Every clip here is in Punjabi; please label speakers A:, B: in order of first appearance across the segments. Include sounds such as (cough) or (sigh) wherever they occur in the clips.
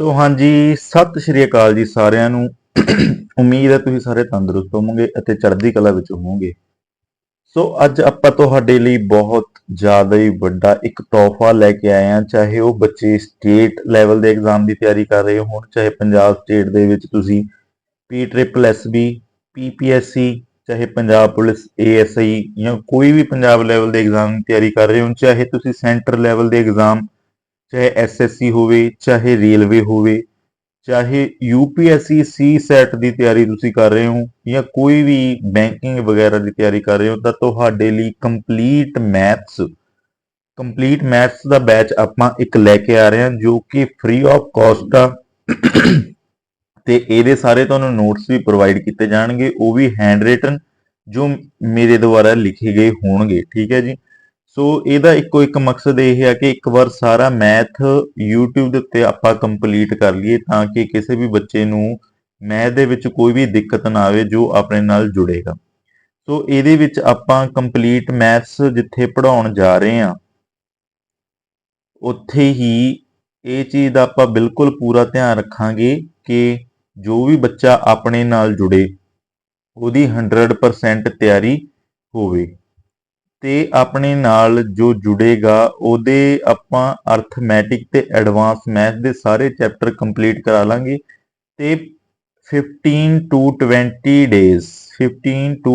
A: ਸੋ ਹਾਂਜੀ, ਸਤਿ ਸ਼੍ਰੀ ਅਕਾਲ ਜੀ ਸਾਰਿਆਂ ਨੂੰ। ਉਮੀਦ ਹੈ ਤੁਸੀਂ ਸਾਰੇ ਤੰਦਰੁਸਤ ਹੋਵੋਗੇ ਅਤੇ ਚੜ੍ਹਦੀ ਕਲਾ ਵਿੱਚ ਹੋਵੋਗੇ। ਸੋ ਅੱਜ ਆਪਾਂ ਤੁਹਾਡੇ ਲਈ ਬਹੁਤ ਜ਼ਿਆਦਾ ਹੀ ਵੱਡਾ ਇੱਕ ਤੋਹਫਾ ਲੈ ਕੇ ਆਏ ਹਾਂ। ਚਾਹੇ ਉਹ ਬੱਚੇ ਸਟੇਟ ਲੈਵਲ ਦੇ ਐਗਜ਼ਾਮ ਦੀ ਤਿਆਰੀ ਕਰ ਰਹੇ ਹੋਣ, ਚਾਹੇ ਪੰਜਾਬ ਸਟੇਟ ਦੇ ਵਿੱਚ ਤੁਸੀਂ P triple S B PPSC ਚਾਹੇ ਪੰਜਾਬ ਪੁਲਿਸ ਏਐਸਆਈ ਜਾਂ ਕੋਈ ਵੀ ਪੰਜਾਬ ਲੈਵਲ ਦੇ ਐਗਜ਼ਾਮ ਦੀ ਤਿਆਰੀ ਕਰ ਰਹੇ ਹੋ ਚਾਹੇ ਤੁਸੀਂ ਸੈਂਟਰ ਲੈਵਲ ਦੇ ਐਗਜ਼ਾਮ ਚਾਹੇ ਐਸਐਸਸੀ ਹੋਵੇ, ਚਾਹੇ ਰੇਲਵੇ ਹੋਵੇ, ਚਾਹੇ ਯੂਪੀਐਸਸੀ ਸੀ ਸੈਟ ਦੀ ਤਿਆਰੀ ਤੁਸੀਂ ਕਰ ਰਹੇ ਹੋ ਜਾਂ ਕੋਈ ਵੀ ਬੈਂਕਿੰਗ ਵਗੈਰਾ ਦੀ ਤਿਆਰੀ ਕਰ ਰਹੇ ਹੋ, ਤਾਂ ਤੁਹਾਡੇ ਲਈ ਕੰਪਲੀਟ ਮੈਥਸ ਕੰਪਲੀਟ ਮੈਥਸ ਦਾ ਬੈਚ ਆਪਾਂ ਇੱਕ ਲੈ ਕੇ ਆ ਰਹੇ ਹਾਂ ਜੋ ਕਿ ਫ੍ਰੀ ਆਫ ਕਾਸਟ ਆ। ਤੇ ਇਹਦੇ ਸਾਰੇ ਤੁਹਾਨੂੰ ਨੋਟਸ ਵੀ ਪ੍ਰੋਵਾਈਡ ਕੀਤੇ ਜਾਣਗੇ, ਉਹ ਵੀ ਹੈਂਡ ਰਿਟਨ ਜੋ ਮੇਰੇ ਦੁਆਰਾ ਲਿਖੇ ਗਏ ਹੋਣਗੇ, ਠੀਕ ਹੈ ਜੀ? ਸੋ ਇਹਦਾ ਇੱਕੋ ਇੱਕ ਮਕਸਦ ਇਹ ਹੈ ਕਿ ਇੱਕ ਵਾਰ ਸਾਰਾ ਮੈਥ YouTube ਦੇ ਉੱਤੇ ਆਪਾਂ ਕੰਪਲੀਟ ਕਰ ਲਈਏ ਤਾਂ ਕਿ ਕਿਸੇ ਵੀ ਬੱਚੇ ਨੂੰ ਮੈਥ ਦੇ ਵਿੱਚ ਕੋਈ ਵੀ ਦਿੱਕਤ ਨਾ ਆਵੇ ਜੋ ਆਪਣੇ ਨਾਲ ਜੁੜੇਗਾ। ਸੋ ਇਹਦੇ ਵਿੱਚ ਆਪਾਂ ਕੰਪਲੀਟ ਮੈਥਸ ਜਿੱਥੇ ਪੜਾਉਣ ਜਾ ਰਹੇ ਹਾਂ, ਉੱਥੇ ਹੀ ਇਹ ਚੀਜ਼ ਦਾ ਆਪਾਂ ਬਿਲਕੁਲ ਪੂਰਾ ਧਿਆਨ ਰੱਖਾਂਗੇ ਕਿ ਜੋ ਵੀ ਬੱਚਾ ਆਪਣੇ ਨਾਲ ਜੁੜੇ, ਉਹਦੀ 100% ਤਿਆਰੀ ਹੋਵੇ। ਤੇ ਆਪਣੇ ਨਾਲ ਜੋ ਜੁੜੇਗਾ, ਉਹਦੇ ਆਪਾਂ ਅਰਥਮੈਟਿਕ ਤੇ ਐਡਵਾਂਸ ਮੈਥ ਦੇ ਸਾਰੇ ਚੈਪਟਰ ਕੰਪਲੀਟ ਕਰਾ ਲਾਂਗੇ ਤੇ 15 ਟੂ 20 ਡੇਜ਼ 15 ਟੂ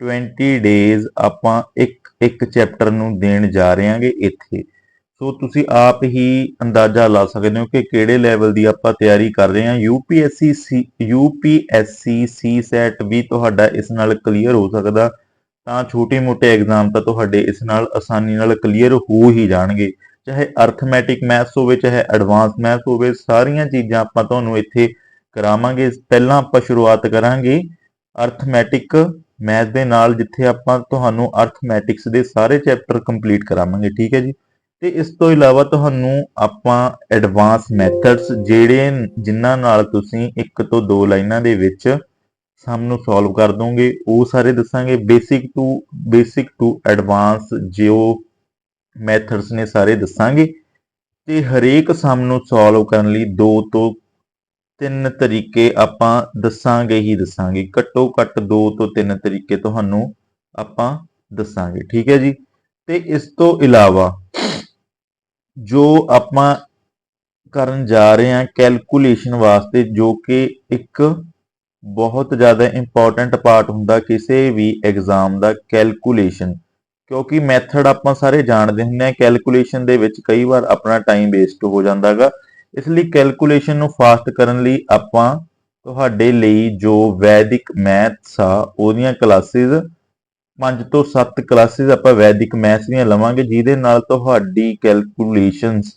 A: 20 ਡੇਜ਼ ਆਪਾਂ ਇੱਕ ਇੱਕ ਚੈਪਟਰ ਨੂੰ ਦੇਣ ਜਾ ਰਹੇ ਹਾਂਗੇ ਇੱਥੇ। ਸੋ ਤੁਸੀਂ ਆਪ ਹੀ ਅੰਦਾਜ਼ਾ ਲਾ ਸਕਦੇ ਹੋ ਕਿ ਕਿਹੜੇ ਲੈਵਲ ਦੀ ਆਪਾਂ ਤਿਆਰੀ ਕਰ ਰਹੇ ਹਾਂ। UPSC C UPSC C SAT ਵੀ ਤੁਹਾਡਾ ਇਸ ਨਾਲ ਕਲੀਅਰ ਹੋ ਸਕਦਾ। ਤਾਂ ਛੋਟੇ-ਮੋਟੇ ਐਗਜ਼ਾਮ ਤਾਂ ਤੁਹਾਡੇ ਇਸ ਨਾਲ ਆਸਾਨੀ ਨਾਲ ਕਲੀਅਰ ਹੋ ਹੀ ਜਾਣਗੇ। ਚਾਹੇ ਅਰਥਮੈਟਿਕ ਮੈਥਸ ਹੋਵੇ, ਚਾਹੇ ਐਡਵਾਂਸ ਮੈਥਸ ਹੋਵੇ, ਸਾਰੀਆਂ ਚੀਜ਼ਾਂ ਆਪਾਂ ਤੁਹਾਨੂੰ ਇੱਥੇ ਕਰਾਵਾਂਗੇ। ਪਹਿਲਾਂ ਆਪਾਂ ਸ਼ੁਰੂਆਤ ਕਰਾਂਗੇ ਅਰਥਮੈਟਿਕ ਮੈਥ ਦੇ ਨਾਲ, ਜਿੱਥੇ ਆਪਾਂ ਤੁਹਾਨੂੰ ਅਰਥਮੈਟਿਕਸ ਦੇ ਸਾਰੇ ਚੈਪਟਰ ਕੰਪਲੀਟ ਕਰਾਵਾਂਗੇ, ਠੀਕ ਹੈ ਜੀ? ਤੇ ਇਸ ਤੋਂ ਇਲਾਵਾ ਤੁਹਾਨੂੰ ਆਪਾਂ ਐਡਵਾਂਸ ਮੈਥਡਸ ਜਿਹੜੇ ਜਿਨ੍ਹਾਂ ਨਾਲ ਤੁਸੀਂ ਇੱਕ ਤੋਂ ਦੋ ਲਾਈਨਾਂ ਦੇ ਵਿੱਚ ਸਮ ਨੂੰ ਸੋਲਵ ਕਰ ਦੋਗੇ ਉਹ ਸਾਰੇ ਦੱਸਾਂਗੇ basic to basic to advance ਜਿਓ ਮੈਥਡਸ ਨੇ ਸਾਰੇ ਦੱਸਾਂਗੇ। ਤੇ ਹਰੇਕ ਸਮ ਨੂੰ ਸੋਲਵ ਕਰਨ ਲਈ ਦੋ ਤੋਂ ਤਿੰਨ ਤਰੀਕੇ ਆਪਾਂ ਦੱਸਾਂਗੇ ਹੀ ਦੱਸਾਂਗੇ। ਘੱਟੋ ਘੱਟ ਦੋ ਤੋਂ ਤਿੰਨ ਤਰੀਕੇ ਤੁਹਾਨੂੰ ਆਪਾਂ ਦੱਸਾਂਗੇ, ਠੀਕ ਹੈ ਜੀ? ਤੇ ਇਸ ਤੋਂ ਇਲਾਵਾ ਜੋ ਆਪਾਂ ਕਰਨ ਜਾ ਰਹੇ ਹਾਂ ਕੈਲਕੂਲੇਸ਼ਨ ਵਾਸਤੇ ਜੋ ਕਿ ਇੱਕ ਬਹੁਤ ਜ਼ਿਆਦਾ ਇੰਪੋਰਟੈਂਟ ਪਾਰਟ ਹੁੰਦਾ ਕਿਸੇ ਵੀ ਐਗਜ਼ਾਮ ਦਾ ਕੈਲਕੂਲੇਸ਼ਨ ਕਿਉਂਕਿ ਮੈਥਡ ਆਪਾਂ ਸਾਰੇ ਜਾਣਦੇ ਹੁੰਦੇ ਆ ਕੈਲਕੂਲੇਸ਼ਨ ਦੇ ਵਿੱਚ ਕਈ ਵਾਰ ਆਪਣਾ ਟਾਈਮ ਵੇਸਟ ਹੋ ਜਾਂਦਾਗਾ ਇਸ ਲਈ ਕੈਲਕੂਲੇਸ਼ਨ ਨੂੰ ਫਾਸਟ ਕਰਨ ਲਈ ਆਪਾਂ ਤੁਹਾਡੇ ਲਈ ਜੋ ਵੈਦਿਕ ਮੈਥਸ ਆ, ਉਹਦੀਆਂ ਕਲਾਸਿਸ 5 ਤੋਂ 7 ਕਲਾਸਿਸ ਆਪਾਂ ਵੈਦਿਕ ਮੈਥਸ ਦੀਆਂ ਲਵਾਂਗੇ, ਜਿਹਦੇ ਨਾਲ ਤੁਹਾਡੀ ਕੈਲਕੂਲੇਸ਼ਨਸ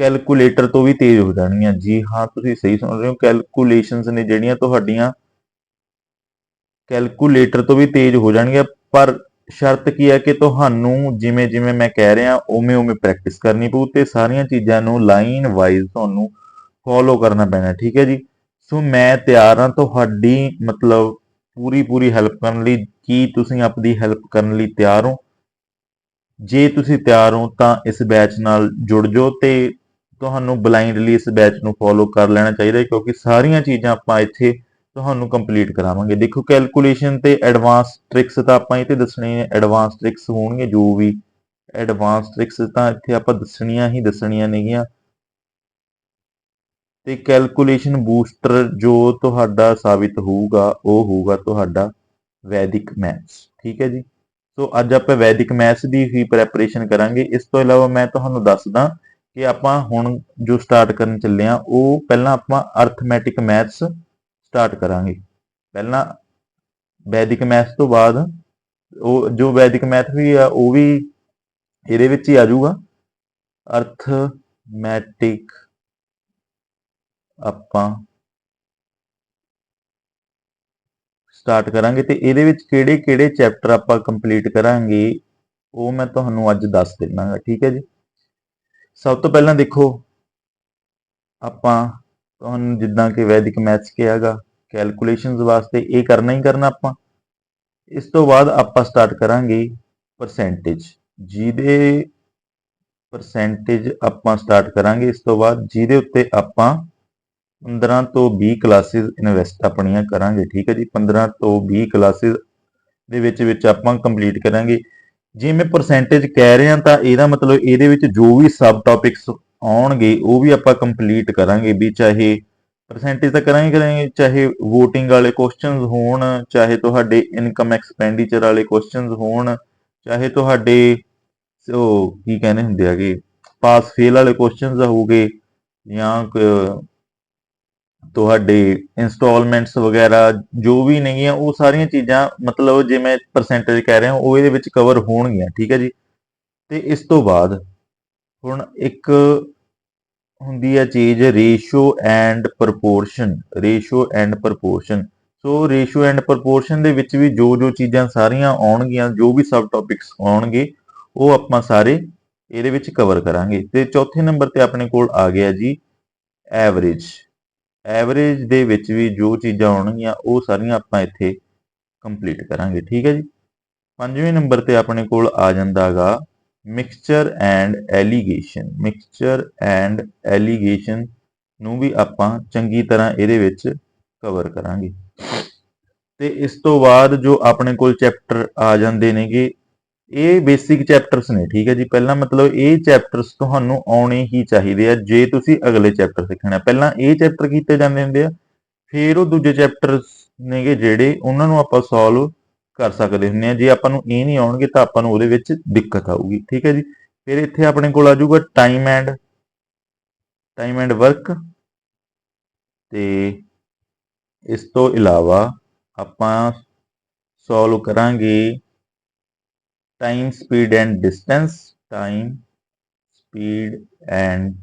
A: ਕੈਲਕੂਲੇਟਰ ਤੋਂ ਵੀ ਤੇਜ਼ ਹੋ ਜਾਣਗੀਆਂ ਜੀ ਹਾਂ, ਤੁਸੀਂ ਸਹੀ ਸੁਣ ਰਹੇ ਹੋ। ਕੈਲਕੂਲੇਸ਼ਨਸ ਨੇ ਜਿਹੜੀਆਂ ਤੁਹਾਡੀਆਂ ਕੈਲਕੂਲੇਟਰ ਤੋਂ ਵੀ ਤੇਜ਼ ਹੋ ਜਾਣਗੀਆਂ। ਪਰ ਸ਼ਰਤ ਕੀ ਹੈ ਕਿ ਤੁਹਾਨੂੰ ਜਿਵੇਂ ਜਿਵੇਂ ਮੈਂ ਕਹਿ ਰਿਹਾ ਉਵੇਂ ਉਵੇਂ ਪ੍ਰੈਕਟਿਸ ਕਰਨੀ ਪਊ ਤੇ ਸਾਰੀਆਂ ਚੀਜ਼ਾਂ ਨੂੰ ਲਾਈਨ ਵਾਈਜ਼ ਤੁਹਾਨੂੰ ਫੋਲੋ ਕਰਨਾ ਪੈਣਾ, ਠੀਕ ਹੈ ਜੀ? ਸੋ ਮੈਂ ਤਿਆਰ ਹਾਂ ਤੁਹਾਡੀ ਮਤਲਬ ਪੂਰੀ ਪੂਰੀ ਹੈਲਪ ਕਰਨ ਲਈ, ਕੀ ਤੁਸੀਂ ਆਪਦੀ ਹੈਲਪ ਕਰਨ ਲਈ ਤਿਆਰ ਹੋ? ਜੇ ਤੁਸੀਂ ਤਿਆਰ ਹੋ ਤਾਂ ਇਸ ਬੈਚ ਨਾਲ ਜੁੜ ਜਾਓ ਤੇ ਤੁਹਾਨੂੰ ਬਲਾਈਂਡਲੀ ਇਸ ਬੈਚ ਨੂੰ ਫੋਲੋ ਕਰ ਲੈਣਾ ਚਾਹੀਦਾ ਕਿਉਂਕਿ ਸਾਰੀਆਂ ਚੀਜ਼ਾਂ ਆਪਾਂ ਇੱਥੇ ਤੁਹਾਨੂੰ ਕੰਪਲੀਟ ਕਰਾਵਾਂਗੇ। ਦੇਖੋ ਕੈਲਕੂਲੇਸ਼ਨ ਤੇ ਐਡਵਾਂਸ ਟ੍ਰਿਕਸ ਤਾਂ ਆਪਾਂ ਇਹ ਤੇ ਦੱਸਣੇ ਐਡਵਾਂਸ ਟ੍ਰਿਕਸ ਹੋਣਗੇ ਜੋ ਵੀ ਐਡਵਾਂਸ ਟ੍ਰਿਕਸ ਤਾਂ ਇੱਥੇ ਆਪਾਂ ਦੱਸਣੀਆਂ ਹੀ ਦੱਸਣੀਆਂ ਨੇਗੀਆਂ। ਤੇ ਕੈਲਕੂਲੇਸ਼ਨ ਬੂਸਟਰ ਜੋ ਤੁਹਾਡਾ ਸਾਬਿਤ ਹੋਊਗਾ, ਉਹ ਹੋਊਗਾ ਤੁਹਾਡਾ ਵੈਦਿਕ ਮੈਥਸ ਠੀਕ ਹੈ ਜੀ? ਸੋ ਅੱਜ ਆਪਾਂ ਵੈਦਿਕ ਮੈਥਸ ਦੀ ਹੀ ਪ੍ਰੈਪਰੇਸ਼ਨ ਕਰਾਂਗੇ। ਇਸ ਤੋਂ ਇਲਾਵਾ ਮੈਂ ਤੁਹਾਨੂੰ ਦੱਸਦਾ ਕਿ ਆਪਾਂ ਹੁਣ ਜੋ ਸਟਾਰਟ ਕਰਨ ਚੱਲੇ ਆ ਉਹ ਪਹਿਲਾਂ ਆਪਾਂ ਅਰਥਮੈਟਿਕ ਮੈਥਸ ਸਟਾਰਟ ਕਰਾਂਗੇ। ਪਹਿਲਾਂ ਵੈਦਿਕ ਮੈਥਸ ਤੋਂ ਬਾਅਦ ਉਹ ਜੋ ਵੈਦਿਕ ਮੈਥ ਵੀ ਆ, ਉਹ ਵੀ ਇਹਦੇ ਵਿੱਚ ਹੀ ਆ ਜਾਊਗਾ। ਅਰਥਮੈਟਿਕ ਆਪਾਂ ਸਟਾਰਟ ਕਰਾਂਗੇ ਤੇ ਇਹਦੇ ਵਿੱਚ ਕਿਹੜੇ ਕਿਹੜੇ ਚੈਪਟਰ ਆਪਾਂ ਕੰਪਲੀਟ ਕਰਾਂਗੇ, ਉਹ ਮੈਂ ਤੁਹਾਨੂੰ ਅੱਜ ਦੱਸ ਦਿੰਨਾਗਾ, ਠੀਕ ਹੈ ਜੀ? ਸਭ ਤੋਂ ਪਹਿਲਾਂ ਦੇਖੋ, ਆਪਾਂ ਤੁਹਾਨੂੰ ਜਿੱਦਾਂ ਕਿ ਵੈਦਿਕ ਮੈਥਸ ਕਿਹਾਗਾ ਕੈਲਕੂਲੇਸ਼ਨਸ ਵਾਸਤੇ ਇਹ ਕਰਨਾ ਹੀ ਕਰਨਾ ਆਪਾਂ। ਇਸ ਤੋਂ ਬਾਅਦ ਆਪਾਂ ਸਟਾਰਟ ਕਰਾਂਗੇ ਪਰਸੈਂਟੇਜ ਜਿਹਦੇ ਪਰਸੈਂਟੇਜ ਆਪਾਂ ਸਟਾਰਟ ਕਰਾਂਗੇ, ਇਸ ਤੋਂ ਬਾਅਦ ਜਿਹਦੇ ਉੱਤੇ ਆਪਾਂ 15 ਤੋਂ 20 ਕਲਾਸਿਸ ਇਨਵੈਸਟ ਆਪਣੀਆਂ ਕਰਾਂਗੇ, ਠੀਕ ਹੈ ਜੀ? 15 ਤੋਂ 20 ਕਲਾਸਿਸ ਦੇ ਵਿੱਚ ਵਿੱਚ ਆਪਾਂ ਕੰਪਲੀਟ ਕਰਾਂਗੇ। ਜੇ ਮੈਂ ਪਰਸੈਂਟੇਜ ਕਹਿ ਰਿਹਾ ਤਾਂ ਇਹਦਾ ਮਤਲਬ ਇਹਦੇ ਵਿੱਚ ਜੋ ਵੀ ਸਬ ਟੌਪਿਕਸ ਆਉਣਗੇ, ਉਹ ਵੀ ਆਪਾਂ ਕੰਪਲੀਟ ਕਰਾਂਗੇ ਵੀ ਚਾਹੇ ਪਰਸੈਂਟੇਜ ਤਾਂ ਕਰਾਂਗੇ ਕਰਾਂਗੇ, ਚਾਹੇ VOTING ਵਾਲੇ ਕੁਐਸਚਨਸ ਹੋਣ, ਚਾਹੇ ਤੁਹਾਡੇ ਇਨਕਮ ਐਕਸਪੈਂਡੀਚਰ ਵਾਲੇ ਕੁਐਸਚਨਸ ਹੋਣ, ਚਾਹੇ ਤੁਹਾਡੇ ਉਹ ਕੀ ਕਹਿੰਦੇ ਹੁੰਦੇ ਹੈਗੇ ਪਾਸ ਫੇਲ ਵਾਲੇ ਕੁਐਸਚਨਸ ਹੋਊਗੇ ਜਾਂ ਤੁਹਾਡੇ ਇਨਸਟਾਲਮੈਂਟਸ ਵਗੈਰਾ ਜੋ ਵੀ ਨੇਗੀਆਂ ਉਹ ਸਾਰੀਆਂ ਚੀਜ਼ਾਂ ਮਤਲਬ ਜਿਵੇਂ ਪਰਸੈਂਟੇਜ ਕਹਿ ਰਿਹਾ ਉਹ ਇਹਦੇ ਵਿੱਚ ਕਵਰ ਹੋਣਗੀਆਂ, ਠੀਕ ਹੈ ਜੀ? ਤੇ ਇਸ ਤੋਂ ਬਾਅਦ ਹੁਣ ਇੱਕ ਹੁੰਦੀ ਹੈ ਚੀਜ਼ ratio and proportion ratio and proportion so ratio and proportion ਦੇ ਵਿੱਚ ਵੀ ਜੋ ਜੋ ਚੀਜ਼ਾਂ ਸਾਰੀਆਂ ਆਉਣਗੀਆਂ, ਜੋ ਵੀ ਸਬ ਟੌਪਿਕਸ ਆਉਣਗੇ, ਉਹ ਆਪਾਂ ਸਾਰੇ ਇਹਦੇ ਵਿੱਚ ਕਵਰ ਕਰਾਂਗੇ। ਤੇ ਚੌਥੇ ਨੰਬਰ ਤੇ ਆਪਣੇ ਕੋਲ ਆ ਗਿਆ ਜੀ ਐਵਰੇਜ ਐਵਰੇਜ ਦੇ ਵਿੱਚ ਵੀ ਜੋ ਚੀਜ਼ਾਂ ਆਉਣਗੀਆਂ ਉਹ ਸਾਰੀਆਂ ਆਪਾਂ ਇੱਥੇ ਕੰਪਲੀਟ ਕਰਾਂਗੇ, ਠੀਕ ਹੈ ਜੀ? ਪੰਜਵੇਂ ਨੰਬਰ ਤੇ ਆਪਣੇ ਕੋਲ ਆ ਜਾਂਦਾਗਾ mixture and alligation mixture and alligation ਨੂੰ ਵੀ ਆਪਾਂ ਚੰਗੀ ਤਰ੍ਹਾਂ ਇਹਦੇ ਵਿੱਚ ਕਵਰ ਕਰਾਂਗੇ। ਤੇ ਇਸ ਤੋਂ ਬਾਅਦ ਜੋ ਆਪਣੇ ਕੋਲ ਚੈਪਟਰ ਆ ਜਾਂਦੇ ਨੇਗੇ ਇਹ ਬੇਸਿਕ ਚੈਪਟਰਸ ਨੇ, ਠੀਕ ਹੈ ਜੀ। ਪਹਿਲਾਂ ਮਤਲਬ ਇਹ ਚੈਪਟਰਸ ਤੁਹਾਨੂੰ ਆਉਣੇ ਹੀ ਚਾਹੀਦੇ ਆ, ਜੇ ਤੁਸੀਂ ਅਗਲੇ ਚੈਪਟਰ ਸਿੱਖਣਾ ਪਹਿਲਾਂ ਇਹ ਚੈਪਟਰ ਕੀਤੇ ਜਾਂਦੇ ਹੁੰਦੇ ਆ, ਫਿਰ ਉਹ ਦੂਜੇ ਚੈਪਟਰਸ ਨੇਗੇ ਜਿਹੜੇ ਉਹਨਾਂ ਨੂੰ ਆਪਾਂ ਸੋਲਵ ਕਰ ਸਕਦੇ ਹੁੰਦੇ ਆ। ਜੇ ਆਪਾਂ ਨੂੰ ਇਹ ਨਹੀਂ ਆਉਣਗੇ ਤਾਂ ਆਪਾਂ ਨੂੰ ਉਹਦੇ ਵਿੱਚ ਦਿੱਕਤ ਆਊਗੀ, ਠੀਕ ਹੈ ਜੀ। ਫਿਰ ਇੱਥੇ ਆਪਣੇ ਕੋਲ ਆ ਜਾਊਗਾ time and time and work ਤੇ ਇਸ ਤੋਂ ਇਲਾਵਾ ਆਪਾਂ ਸੋਲਵ ਕਰਾਂਗੇ time speed and distance time speed and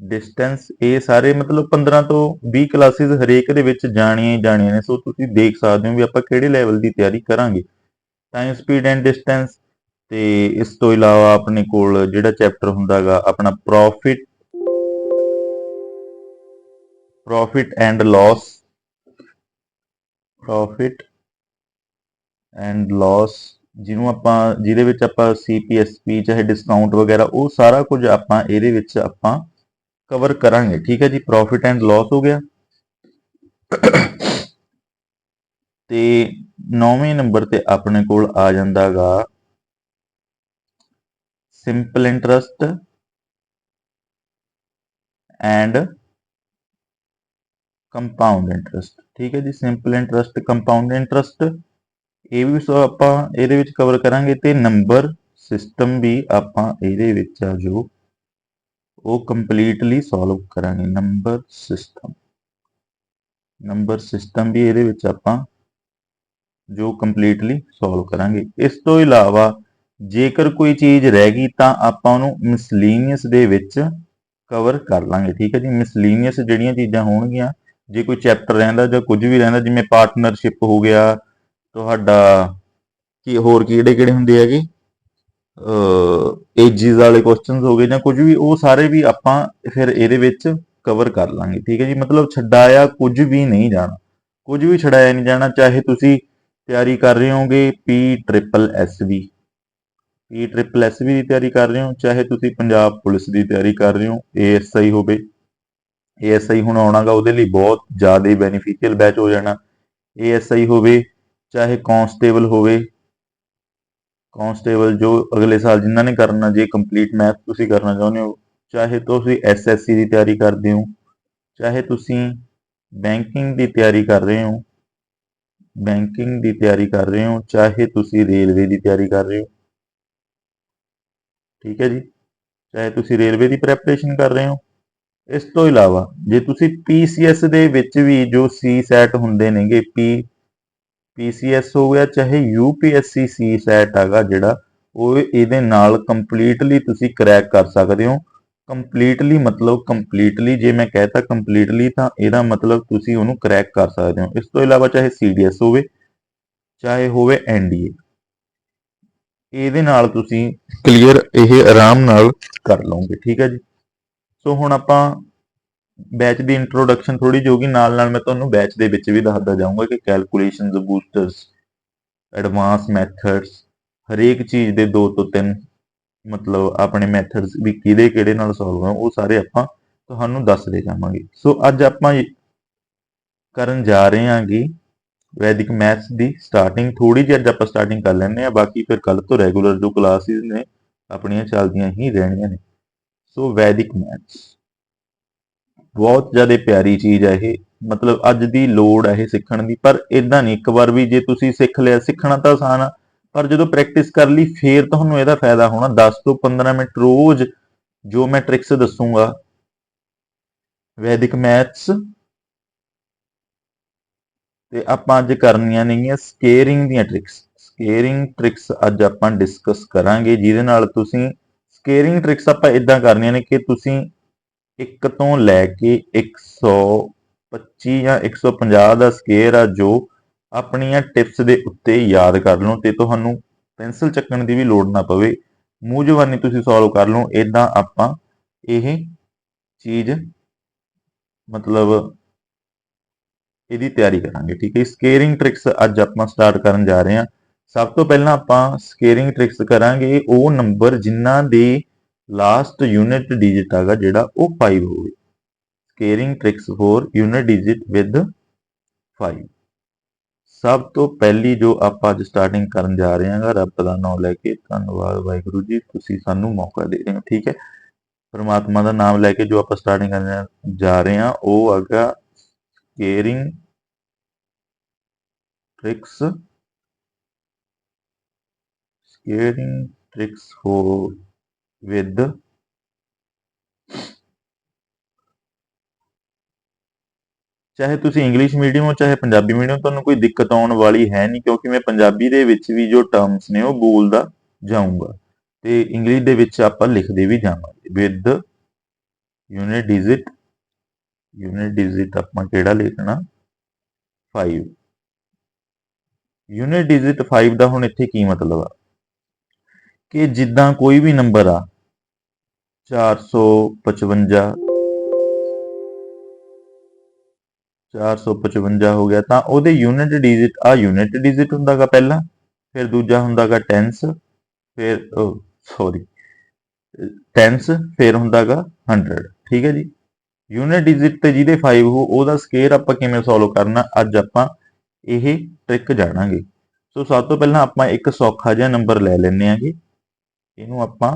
A: distance ਇਹ ਸਾਰੇ ਮਤਲਬ 15 ਤੋਂ 20 ਕਲਾਸਿਸ ਹਰੇਕ ਦੇ ਵਿੱਚ ਜਾਣੀਆਂ ਹੀ ਜਾਣੀਆਂ ਨੇ। ਸੋ ਤੁਸੀਂ ਦੇਖ ਸਕਦੇ ਹੋ ਵੀ ਆਪਾਂ ਕਿਹੜੇ ਲੈਵਲ ਦੀ ਤਿਆਰੀ ਕਰਾਂਗੇ। ਟਾਈਮ ਸਪੀਡ ਐਂਡ ਡਿਸਟੈਂਸ ਤੇ ਇਸ ਤੋਂ ਇਲਾਵਾ ਆਪਣੇ ਕੋਲ ਜਿਹੜਾ ਚੈਪਟਰ ਹੁੰਦਾਗਾ, ਆਪਣਾ profit profit and loss profit and loss ਜਿਹਨੂੰ ਆਪਾਂ, ਜਿਹਦੇ ਵਿੱਚ ਆਪਾਂ ਸੀਪੀਐਸਪੀ ਚਾਹੇ ਡਿਸਕਾਊਂਟ ਵਗੈਰਾ, ਉਹ ਸਾਰਾ ਕੁਝ ਆਪਾਂ ਇਹਦੇ ਵਿੱਚ ਆਪਾਂ ਕਵਰ ਕਰਾਂਗੇ। ਠੀਕ ਹੈ ਜੀ? ਪ੍ਰੋਫਿਟ ਐਂਡ ਲਾਸ ਹੋ ਗਿਆ। ਤੇ ਨੌਵੇਂ ਨੰਬਰ ਤੇ ਆਪਣੇ ਕੋਲ ਆ ਜਾਂਦਾਗਾ। Simple interest and compound interest ਠੀਕ ਹੈ ਜੀ? ਸਿੰਪਲ ਇੰਟਰਸਟ ਕੰਪਾਊਂਡ ਇੰਟਰਸਟ ਇਹ ਵੀ ਸੋ ਆਪਾਂ ਇਹਦੇ ਵਿੱਚ ਕਵਰ ਕਰਾਂਗੇ ਤੇ ਨੰਬਰ ਸਿਸਟਮ ਵੀ ਆਪਾਂ ਇਹਦੇ ਵਿੱਚ ਆ ਜੋ ਉਹ ਕੰਪਲੀਟਲੀ ਸੋਲਵ ਕਰਾਂਗੇ ਨੰਬਰ ਸਿਸਟਮ ਨੰਬਰ ਸਿਸਟਮ ਵੀ ਇਹਦੇ ਵਿੱਚ ਆਪਾਂ ਜੋ ਕੰਪਲੀਟਲੀ ਸੋਲਵ ਕਰਾਂਗੇ। ਇਸ ਤੋਂ ਇਲਾਵਾ ਜੇਕਰ ਕੋਈ ਚੀਜ਼ ਰਹਿ ਗਈ ਤਾਂ ਆਪਾਂ ਉਹਨੂੰ ਮਿਸਲੀਨੀਅਸ ਦੇ ਵਿੱਚ ਕਵਰ ਕਰ ਲਾਂਗੇ, ਠੀਕ ਹੈ ਜੀ? ਮਿਸਲੀਨੀਅਸ ਜਿਹੜੀਆਂ ਚੀਜ਼ਾਂ ਹੋਣਗੀਆਂ, ਜੇ ਕੋਈ ਚੈਪਟਰ ਰਹਿੰਦਾ ਜਾਂ ਕੁਝ ਵੀ ਰਹਿੰਦਾ, ਜਿਵੇਂ ਪਾਰਟਨਰਸ਼ਿਪ ਹੋ ਗਿਆ ਤੁਹਾਡਾ ਕੀ ਹੋਰ ਕਿਹੜੇ ਕਿਹੜੇ ਹੁੰਦੇ ਹੈਗੇ? ਏਜਿਸ ਵਾਲੇ ਕੁਐਸਚਨਸ ਹੋ ਗਏ ਜਾਂ ਕੁਝ ਵੀ, ਉਹ ਸਾਰੇ ਵੀ ਆਪਾਂ ਫਿਰ ਇਹਦੇ ਵਿੱਚ ਕਵਰ ਕਰ ਲਾਂਗੇ, ਠੀਕ ਹੈ ਜੀ? ਮਤਲਬ ਛਡਾਇਆ ਕੁਝ ਵੀ ਨਹੀਂ ਜਾਣਾ। ਕੁਝ ਵੀ ਛਡਾਇਆ ਨਹੀਂ ਜਾਣਾ, ਚਾਹੇ ਤੁਸੀਂ ਤਿਆਰੀ ਕਰ ਰਹੇ ਹੋਗੇ P triple S B P triple S B ਦੀ ਤਿਆਰੀ ਕਰ ਰਹੇ ਹੋ, ਚਾਹੇ ਤੁਸੀਂ ਪੰਜਾਬ ਪੁਲਿਸ ਦੀ ਤਿਆਰੀ ਕਰ ਰਹੇ ਹੋ ਏਐਸਆਈ ਹੋਵੇ। ਏਐਸਆਈ ਹੁਣ ਆਉਣਾਗਾ, ਉਹਦੇ ਲਈ ਬਹੁਤ ਜ਼ਿਆਦਾ ਬੈਨੀਫੀਸ਼ੀਅਲ ਬੈਚ ਹੋ ਜਾਣਾ। ਏਐਸਆਈ ਹੋਵੇ ਚਾਹੇ ਕਾਂਸਟੇਬਲ ਹੋਵੇ ਕਾਂਸਟੇਬਲ ਜੋ ਅਗਲੇ ਸਾਲ ਜਿਨ੍ਹਾਂ ਨੇ ਕਰਨਾ, ਜੇ ਕੰਪਲੀਟ ਮੈਥ ਤੁਸੀਂ ਕਰਨਾ ਚਾਹੁੰਦੇ ਹੋ, ਚਾਹੇ ਤੁਸੀਂ ਐਸਐਸਸੀ ਦੀ ਤਿਆਰੀ ਕਰਦੇ ਹੋ, ਚਾਹੇ ਤੁਸੀਂ ਬੈਂਕਿੰਗ ਦੀ ਤਿਆਰੀ ਕਰ ਰਹੇ ਹੋ ਬੈਂਕਿੰਗ ਦੀ ਤਿਆਰੀ ਕਰ ਰਹੇ ਹੋ, ਚਾਹੇ ਤੁਸੀਂ ਰੇਲਵੇ ਦੀ ਤਿਆਰੀ ਕਰ ਰਹੇ ਹੋ, ਠੀਕ ਹੈ ਜੀ? ਚਾਹੇ ਤੁਸੀਂ ਰੇਲਵੇ ਦੀ ਪ੍ਰੈਪਰੇਸ਼ਨ ਕਰ ਰਹੇ ਹੋ, ਇਸ ਤੋਂ ਇਲਾਵਾ ਜੇ ਤੁਸੀਂ ਪੀਸੀਐਸ ਦੇ ਵਿੱਚ ਵੀ ਜੋ ਸੀ ਸੈਟ ਹੁੰਦੇ ਨੇਗੇ ਪੀ ਪੀਸੀਐਸ ਹੋ ਗਿਆ ਚਾਹੇ ਯੂਪੀਐਸਸੀ ਸੀ ਸੈਟ ਹੈਗਾ ਜਿਹੜਾ ਉਹ ਇਹਦੇ ਨਾਲ ਕੰਪਲੀਟਲੀ ਤੁਸੀਂ ਕਰੈਕ ਕਰ ਸਕਦੇ ਹੋ। ਕੰਪਲੀਟਲੀ ਮਤਲਬ ਕੰਪਲੀਟਲੀ ਜੇ ਮੈਂ ਕਹਤਾ ਕੰਪਲੀਟਲੀ ਤਾਂ ਇਹਦਾ ਮਤਲਬ ਤੁਸੀਂ ਉਹਨੂੰ ਕਰੈਕ ਕਰ ਸਕਦੇ ਹੋ। ਇਸ ਤੋਂ ਇਲਾਵਾ ਚਾਹੇ ਸੀਡੀਐਸ ਹੋਵੇ ਚਾਹੇ ਹੋਵੇ ਐਨਡੀਏ। ਇਹਦੇ ਨਾਲ ਤੁਸੀਂ ਕਲੀਅਰ ਇਹ ਆਰਾਮ ਨਾਲ ਕਰ ਲਓਗੇ ਠੀਕ ਹੈ ਜੀ। ਸੋ ਹੁਣ ਆਪਾਂ ਬੈਚ ਦੀ ਇੰਟਰੋਡਕਸ਼ਨ ਥੋੜੀ ਜਿਹੀ ਹੋਗੀ ਨਾਲ ਨਾਲ ਮੈਂ ਤੁਹਾਨੂੰ ਬੈਚ ਦੇ ਵਿੱਚ ਵੀ ਦੱਸਦਾ ਜਾਊਂਗਾ ਕਿ ਕੈਲਕੂਲੇਸ਼ਨਸ ਬੂਸਟਰਸ ਐਡਵਾਂਸ ਮੈਥਡਸ ਹਰੇਕ ਚੀਜ਼ ਦੇ ਦੋ ਤੋਂ ਤਿੰਨ ਮਤਲਬ ਆਪਣੇ ਮੈਥਡਸ ਵੀ ਕਿਹਦੇ ਕਿਹੜੇ ਨਾਲ ਸੋਲਵ ਆ ਉਹ ਸਾਰੇ ਆਪਾਂ ਤੁਹਾਨੂੰ ਦੱਸਦੇ ਜਾਵਾਂਗੇ। ਸੋ ਅੱਜ ਆਪਾਂ ਕਰਨ ਜਾ ਰਹੇ ਹਾਂਗੇ ਵੈਦਿਕ ਮੈਥਸ ਦੀ ਸਟਾਰਟਿੰਗ ਥੋੜੀ ਜਿਹੀ ਅੱਜ ਆਪਾਂ ਸਟਾਰਟਿੰਗ ਕਰ ਲੈਂਦੇ ਆ ਬਾਕੀ ਫਿਰ ਕੱਲ ਤੋਂ ਰੈਗੂਲਰ ਜੋ ਕਲਾਸਿਸ ਨੇ, ਆਪਣੀਆਂ ਚੱਲਦੀਆਂ ਹੀ ਰਹਿਣੀਆਂ ਨੇ। ਸੋ ਵੈਦਿਕ ਮੈਥਸ ਬਹੁਤ ਜ਼ਿਆਦਾ ਪਿਆਰੀ ਚੀਜ਼ ਹੈ ਇਹ, ਮਤਲਬ ਅੱਜ ਦੀ ਲੋੜ ਹੈ ਇਹ ਸਿੱਖਣ ਦੀ, ਪਰ ਇਦਾਂ ਨਹੀਂ, ਇੱਕ ਵਾਰ ਵੀ ਜੇ ਤੁਸੀਂ ਸਿੱਖ ਲਿਆ, ਸਿੱਖਣਾ ਤਾਂ ਆਸਾਨ ਆ, ਪਰ ਜਦੋਂ ਪ੍ਰੈਕਟਿਸ ਕਰ ਲਈ, ਫੇਰ ਤੁਹਾਨੂੰ ਇਹਦਾ ਫਾਇਦਾ ਹੋਣਾ 10 ਤੋਂ 15 ਮਿੰਟ ਰੋਜ਼ ਜੋ ਮੈਂ ਟ੍ਰਿਕਸ ਦੱਸੂਗਾ, ਵੈਦਿਕ ਮੈਥਸ ਤੇ ਆਪਾਂ ਅੱਜ ਕਰਨੀਆਂ ਨੇਗੀਆਂ ਸਕੇਅਰਿੰਗ ਦੀਆਂ ਟ੍ਰਿਕਸ ਸਕੇਅਰਿੰਗ ਟ੍ਰਿਕਸ ਅੱਜ ਆਪਾਂ ਡਿਸਕਸ ਕਰਾਂਗੇ, ਜਿਹਦੇ ਨਾਲ ਤੁਸੀਂ ਸਕੇਅਰਿੰਗ ਟ੍ਰਿਕਸ ਆਪਾਂ ਇਦਾਂ ਕਰਨੀਆਂ ਨੇ ਕਿ ਤੁਸੀਂ 1 ਤੋਂ ਲੈ ਕੇ 125 ਜਾਂ 150 ਦਾ ਸਕੇਅਰ ਆ ਜੋ ਆਪਣੀਆਂ ਟਿਪਸ ਦੇ ਉੱਤੇ ਯਾਦ ਕਰ ਲਓ ਤੇ ਤੁਹਾਨੂੰ ਪੈਨਸਲ ਚੱਕਣ ਦੀ ਵੀ ਲੋੜ ਨਾ ਪਵੇ। ਮੂੰਹ ਜ਼ਬਾਨੀ ਤੁਸੀਂ ਸੋਲਵ ਕਰ ਲਓ ਇਦਾਂ ਆਪਾਂ ਇਹ ਚੀਜ਼ ਮਤਲਬ ਇਹਦੀ ਤਿਆਰੀ ਕਰਾਂਗੇ, ਠੀਕ ਹੈ ਸਕੇਅਰਿੰਗ ਟ੍ਰਿਕਸ ਅੱਜ ਆਪਾਂ ਸਟਾਰਟ ਕਰਨ ਜਾ ਰਹੇ ਹਾਂ। ਸਭ ਤੋਂ ਪਹਿਲਾਂ ਆਪਾਂ ਸਕੇਅਰਿੰਗ ਟ੍ਰਿਕਸ ਕਰਾਂਗੇ, ਉਹ ਨੰਬਰ ਜਿਨ੍ਹਾਂ ਦੇ ਲਾਸਟ ਯੂਨਿਟ ਡਿਜਿਟ ਹੈਗਾ ਜਿਹੜਾ ਉਹ 5 ਹੋਵੇ। Squaring tricks four unit digit with 5 ਸਭ ਤੋਂ ਪਹਿਲੀ ਜੋ ਆਪਾਂ ਅੱਜ ਸਟਾਰਟਿੰਗ ਕਰਨ ਜਾ ਰਹੇ ਹਾਂਗਾ, ਰੱਬ ਦਾ ਨਾਮ ਲੈ ਕੇ, ਧੰਨਵਾਦ ਵਾਹਿਗੁਰੂ ਜੀ, ਤੁਸੀਂ ਸਾਨੂੰ ਮੌਕਾ ਦੇ ਰਹੇ ਹੋ, ਠੀਕ ਹੈ? ਪਰਮਾਤਮਾ ਦਾ ਨਾਮ ਲੈ ਕੇ ਜੋ ਆਪਾਂ ਸਟਾਰਟਿੰਗ ਕਰਨ ਜਾ ਰਹੇ ਹਾਂ, ਉਹ ਹੈਗਾ squaring tricks squaring tricks for with ਚਾਹੇ ਤੁਸੀਂ ਇੰਗਲਿਸ਼ ਮੀਡੀਅਮ ਹੋ, ਚਾਹੇ ਪੰਜਾਬੀ ਮੀਡੀਅਮ ਤੁਹਾਨੂੰ ਕੋਈ ਦਿੱਕਤ ਆਉਣ ਵਾਲੀ ਹੈ ਨਹੀਂ, ਕਿਉਂਕਿ ਮੈਂ ਪੰਜਾਬੀ ਦੇ ਵਿੱਚ ਵੀ ਜੋ ਟਰਮਸ ਨੇ, ਉਹ ਬੋਲਦਾ ਜਾਊਂਗਾ। ਤੇ ਇੰਗਲਿਸ਼ ਦੇ ਵਿੱਚ ਆਪਾਂ ਲਿਖਦੇ ਵੀ ਜਾਵਾਂਗੇ। With unit digit unit digit ਆਪਾਂ ਕਿਹੜਾ ਲਿਖਣਾ? 5 ਯੂਨਿਟ ਡਿਜਿਟ 5 ਦਾ ਹੁਣ ਇੱਥੇ ਕੀ ਮਤਲਬ ਆ? ਕਿ ਜਿੱਦਾਂ ਕੋਈ ਵੀ ਨੰਬਰ ਆ 455 455 ਹੋ ਗਿਆ। ਤਾਂ ਉਹਦੇ ਯੂਨਿਟ ਡਿਜਿਟ ਆ ਯੂਨਿਟ ਡਿਜਿਟ ਹੁੰਦਾਗਾ ਪਹਿਲਾ, ਫਿਰ ਦੂਜਾ ਹੁੰਦਾਗਾ ਟੈਂਸ ਫਿਰ ਸੌਰੀ ਟੈਂਸ ਫਿਰ ਹੁੰਦਾਗਾ 100 ਠੀਕ ਹੈ ਜੀ? ਯੂਨਿਟ ਡਿਜਿਟ ਤੇ ਜਿਹਦੇ 5 ਹੋ, ਉਹਦਾ ਸਕੇਅਰ ਆਪਾਂ ਕਿਵੇਂ ਸੋਲਵ ਕਰਨਾ, ਅੱਜ ਆਪਾਂ ਇਹ ਟ੍ਰਿਕ ਜਾਣਾਂਗੇ। ਸੋ ਸਭ ਤੋਂ ਪਹਿਲਾਂ ਆਪਾਂ ਇੱਕ ਸੌਖਾ ਜਿਹਾ ਨੰਬਰ ਲੈ ਲੈਂਦੇ ਆਂਗੇ। ਇਹਨੂੰ ਆਪਾਂ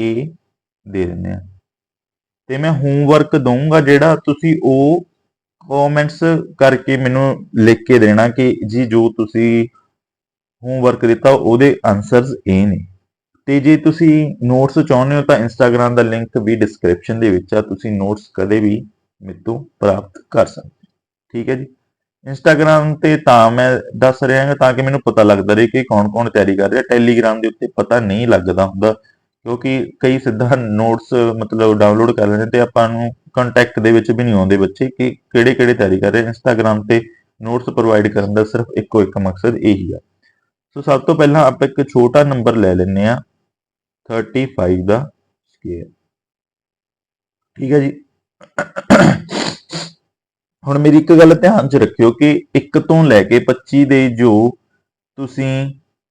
A: A ਦੇ ਦਿੰਦੇ ਆ। ਤੇ ਮੈਂ ਹੋਮਵਰਕ ਦਊਂਗਾ ਜਿਹੜਾ ਤੁਸੀਂ ਉਹ ਕਮੈਂਟਸ ਕਰਕੇ ਮੈਨੂੰ ਲਿਖ ਕੇ ਦੇਣਾ ਕਿ ਜੀ ਜੋ ਤੁਸੀਂ ਹੋਮਵਰਕ ਦਿੱਤਾ ਉਹਦੇ ਆਨਸਰਸ ਇਹ ਨੇ। ਤੇ ਜੇ ਤੁਸੀਂ ਨੋਟਸ ਚਾਹੁੰਦੇ ਹੋ ਤਾਂ ਇੰਸਟਾਗ੍ਰam ਦਾ ਲਿੰਕ ਵੀ ਡਿਸਕ੍ਰਿਪਸ਼ਨ ਦੇ ਵਿੱਚ ਆ, ਤੁਸੀਂ ਨੋਟਸ ਕਦੇ ਵੀ ਮੇਤੋਂ ਪ੍ਰਾਪਤ ਕਰ ਸਕਦੇ ਠੀਕ ਹੈ ਜੀ? ਇੰਸਟਾਗ੍ਰam ਤੇ ਤਾਂ ਮੈਂ ਦੱਸ ਰਿਹਾ ਹਾਂ ਤਾਂ ਕਿ ਮੈਨੂੰ ਪਤਾ ਲੱਗਦਾ ਰਹੇ ਕਿ ਕੌਣ-ਕੌਣ ਤਿਆਰੀ ਕਰ ਰਿਹਾ। ਟੈਲੀਗ੍ਰam ਦੇ ਉੱਤੇ ਪਤਾ ਨਹੀਂ ਲੱਗਦਾ ਹੁੰਦਾ ਕਿਉਂਕਿ ਕਈ ਸਿੱਧਾ ਨੋਟਸ ਮਤਲਬ ਡਾਊਨਲੋਡ ਕਰ ਲੈਂਦੇ ਤੇ ਆਪਾਂ ਨੂੰ ਕੰਟੈਕਟ ਦੇ ਵਿੱਚ ਵੀ ਨਹੀਂ ਆਉਂਦੇ ਬੱਚੇ ਕਿ ਕਿਹੜੇ-ਕਿਹੜੇ ਤਿਆਰੀ ਕਰ ਰਹੇ ਇੰਸਟਾਗ੍ਰam ਤੇ ਨੋਟਸ ਪ੍ਰੋਵਾਈਡ ਕਰਨ ਦਾ ਸਿਰਫ ਇੱਕੋ ਇੱਕ ਮਕਸਦ ਇਹੀ ਆ। ਸੋ ਸਭ ਤੋਂ ਪਹਿਲਾਂ ਆਪਾਂ ਇੱਕ ਛੋਟਾ ਨੰਬਰ ਲੈ ਲੈਂਦੇ ਆ 35 ਦਾ ਸਕੇਅਰ ਠੀਕ ਹੈ ਜੀ। ਹੁਣ ਮੇਰੀ ਇੱਕ ਗੱਲ ਧਿਆਨ 'ਚ ਰੱਖਿਓ ਕਿ 1 ਤੋਂ ਲੈ ਕੇ 25 ਦੇ ਜੋ ਤੁਸੀਂ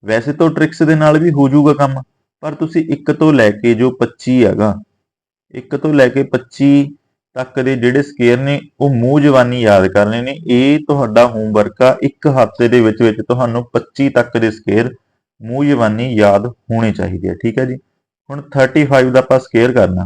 A: ਵੈਸੇ ਤਾਂ ਟ੍ਰਿਕਸ ਦੇ ਨਾਲ ਵੀ ਹੋ ਜਾਊਗਾ ਕੰਮ। ਪਰ ਤੁਸੀਂ 1 ਤੋਂ ਲੈ ਕੇ ਜੋ 25 ਹੈਗਾ 1 ਤੋਂ ਲੈ ਕੇ 25 ਤੱਕ ਦੇ ਜਿਹੜੇ ਸਕੇਅਰ ਨੇ, ਉਹ ਮੂੰਹ ਜ਼ਬਾਨੀ ਯਾਦ ਕਰਨੇ ਨੇ। ਇਹ ਤੁਹਾਡਾ ਹੋਮਵਰਕ ਆ, ਇੱਕ ਹਫ਼ਤੇ ਦੇ ਵਿੱਚ ਵਿੱਚ ਤੁਹਾਨੂੰ 25 ਤੱਕ ਦੇ ਸਕੇਅਰ ਮੂੰਹ ਜ਼ਬਾਨੀ ਯਾਦ ਹੋਣੇ ਚਾਹੀਦੇ ਆ, ਠੀਕ ਹੈ ਜੀ? ਹੁਣ 35 ਦਾ ਆਪਾਂ ਸਕੇਅਰ ਕਰਨਾ।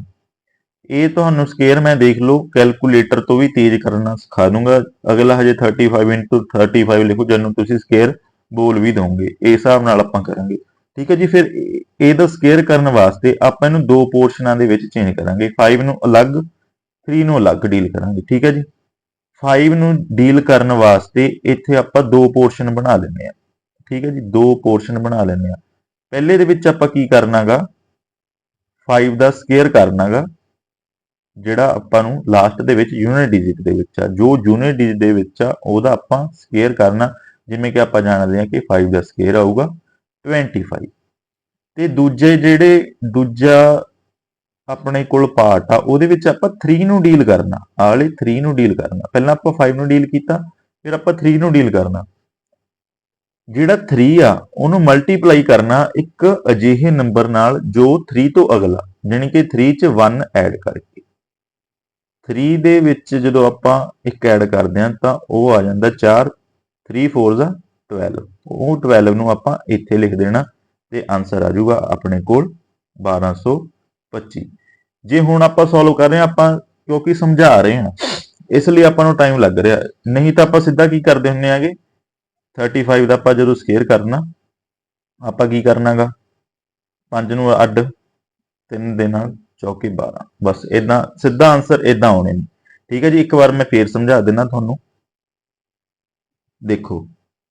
A: ਇਹ ਤੁਹਾਨੂੰ ਸਕੇਅਰ ਮੈਂ ਦੇਖ ਲਓ ਕੈਲਕੂਲੇਟਰ ਤੋਂ ਵੀ ਤੇਜ਼ ਕਰਨਾ ਸਿਖਾ ਦੂੰਗਾ। ਅਗਲਾ ਹਜੇ 35 35 ਲਿਖੋ ਜਦੋਂ ਤੁਸੀਂ ਸਕੇਅਰ ਬੋਲ ਵੀ ਦੋਗੇ। ਇਸ ਹਿਸਾਬ ਨਾਲ ਆਪਾਂ ਕਰਾਂਗੇ। ਠੀਕ ਹੈ ਜੀ, ਫਿਰ ਇਹਦਾ ਸਕੇਅਰ ਕਰਨ ਵਾਸਤੇ ਆਪਾਂ ਇਹਨੂੰ ਦੋ ਪੋਰਸ਼ਨਾਂ ਦੇ ਵਿੱਚ ਚੇਂਜ ਕਰਾਂਗੇ। 5 ਨੂੰ ਅਲੱਗ 3 ਨੂੰ ਅਲੱਗ ਡੀਲ ਕਰਾਂਗੇ, ਠੀਕ ਹੈ ਜੀ? 5 ਨੂੰ ਡੀਲ ਕਰਨ ਵਾਸਤੇ ਇੱਥੇ ਆਪਾਂ ਦੋ ਪੋਰਸ਼ਨ ਬਣਾ ਲੈਂਦੇ ਆ ਠੀਕ ਹੈ ਜੀ, ਦੋ ਪੋਰਸ਼ਨ ਬਣਾ ਲੈਂਦੇ ਆ ਪਹਿਲੇ ਦੇ ਵਿੱਚ ਆਪਾਂ ਕੀ ਕਰਨਾਗਾ? 5 ਦਾ ਸਕੇਅਰ ਕਰਨਾਗਾ, ਜਿਹੜਾ ਆਪਾਂ ਨੂੰ ਲਾਸਟ ਦੇ ਵਿੱਚ ਯੂਨਿਟ ਡਿਜਿਟ ਦੇ ਵਿੱਚ ਆ। ਜੋ ਯੂਨਿਟ ਡਿਜਿਟ ਦੇ ਵਿੱਚ ਆ, ਉਹਦਾ ਆਪਾਂ ਸਕੇਅਰ ਕਰਨਾ। ਜਿਵੇਂ ਕਿ ਆਪਾਂ ਜਾਣਦੇ ਹਾਂ ਕਿ 5 ਦਾ ਸਕੇਅਰ ਆਊਗਾ। 25 ਤੇ ਦੂਜੇ ਜਿਹੜੇ ਦੂਜਾ ਆਪਣੇ ਕੋਲ ਪਾਰਟ ਆ, ਉਹਦੇ ਵਿੱਚ ਆਪਾਂ 3 ਨੂੰ ਡੀਲ ਕਰਨਾ, ਆਹ ਵਾਲੇ 3 ਨੂੰ ਡੀਲ ਕਰਨਾ। ਪਹਿਲਾਂ ਆਪਾਂ 5 ਨੂੰ ਡੀਲ ਕੀਤਾ, ਫਿਰ ਆਪਾਂ 3 ਨੂੰ ਡੀਲ ਕਰਨਾ। ਜਿਹੜਾ 3 ਆ, ਉਹਨੂੰ ਮਲਟੀਪਲਾਈ ਕਰਨਾ ਇੱਕ ਅਜਿਹੇ ਨੰਬਰ ਨਾਲ ਜੋ 3 ਤੋਂ ਅਗਲਾ ਯਾਨੀ ਕਿ 3 ਚ 1 ਐਡ ਕਰਕੇ। 3 ਦੇ ਵਿੱਚ ਜਦੋਂ ਆਪਾਂ ਇੱਕ ਐਡ ਕਰਦੇ ਹਾਂ ਤਾਂ ਉਹ ਆ ਜਾਂਦਾ 4 3 4 ਦਾ 12 ਉਹ 12 ਨੂੰ ਆਪਾਂ ਇੱਥੇ ਲਿਖ ਦੇਣਾ ਤੇ ਆਨਸਰ ਆ ਜਾਊਗਾ ਆਪਣੇ ਕੋਲ 1225 ਜੇ ਹੁਣ ਆਪਾਂ ਸੋਲਵ ਕਰ ਰਹੇ ਹਾਂ, ਆਪਾਂ ਕਿਉਂਕਿ ਸਮਝਾ ਰਹੇ ਹਾਂ, ਇਸ ਲਈ ਆਪਾਂ ਨੂੰ ਟਾਈਮ ਲੱਗ ਰਿਹਾ। ਨਹੀਂ ਤਾਂ ਆਪਾਂ ਸਿੱਧਾ ਕੀ ਕਰਦੇ ਹੁੰਨੇ ਆਗੇ 35 ਦਾ ਆਪਾਂ ਜਦੋਂ ਸਕੇਅਰ ਕਰਨਾ, ਆਪਾਂ ਕੀ ਕਰਨਾਗਾ? 5 ਨੂੰ ਅੱਡ 3 ਦੇ ਨਾਲ ਚੌਕੀ 12 ਬਸ ਇਦਾਂ ਸਿੱਧਾ ਆਨਸਰ ਇਦਾਂ ਆਉਣੇ ਨੇ। ਠੀਕ ਹੈ ਜੀ, ਇੱਕ ਵਾਰ ਮੈਂ ਫੇਰ ਸਮਝਾ ਦਿੰਦਾ ਤੁਹਾਨੂੰ। ਦੇਖੋ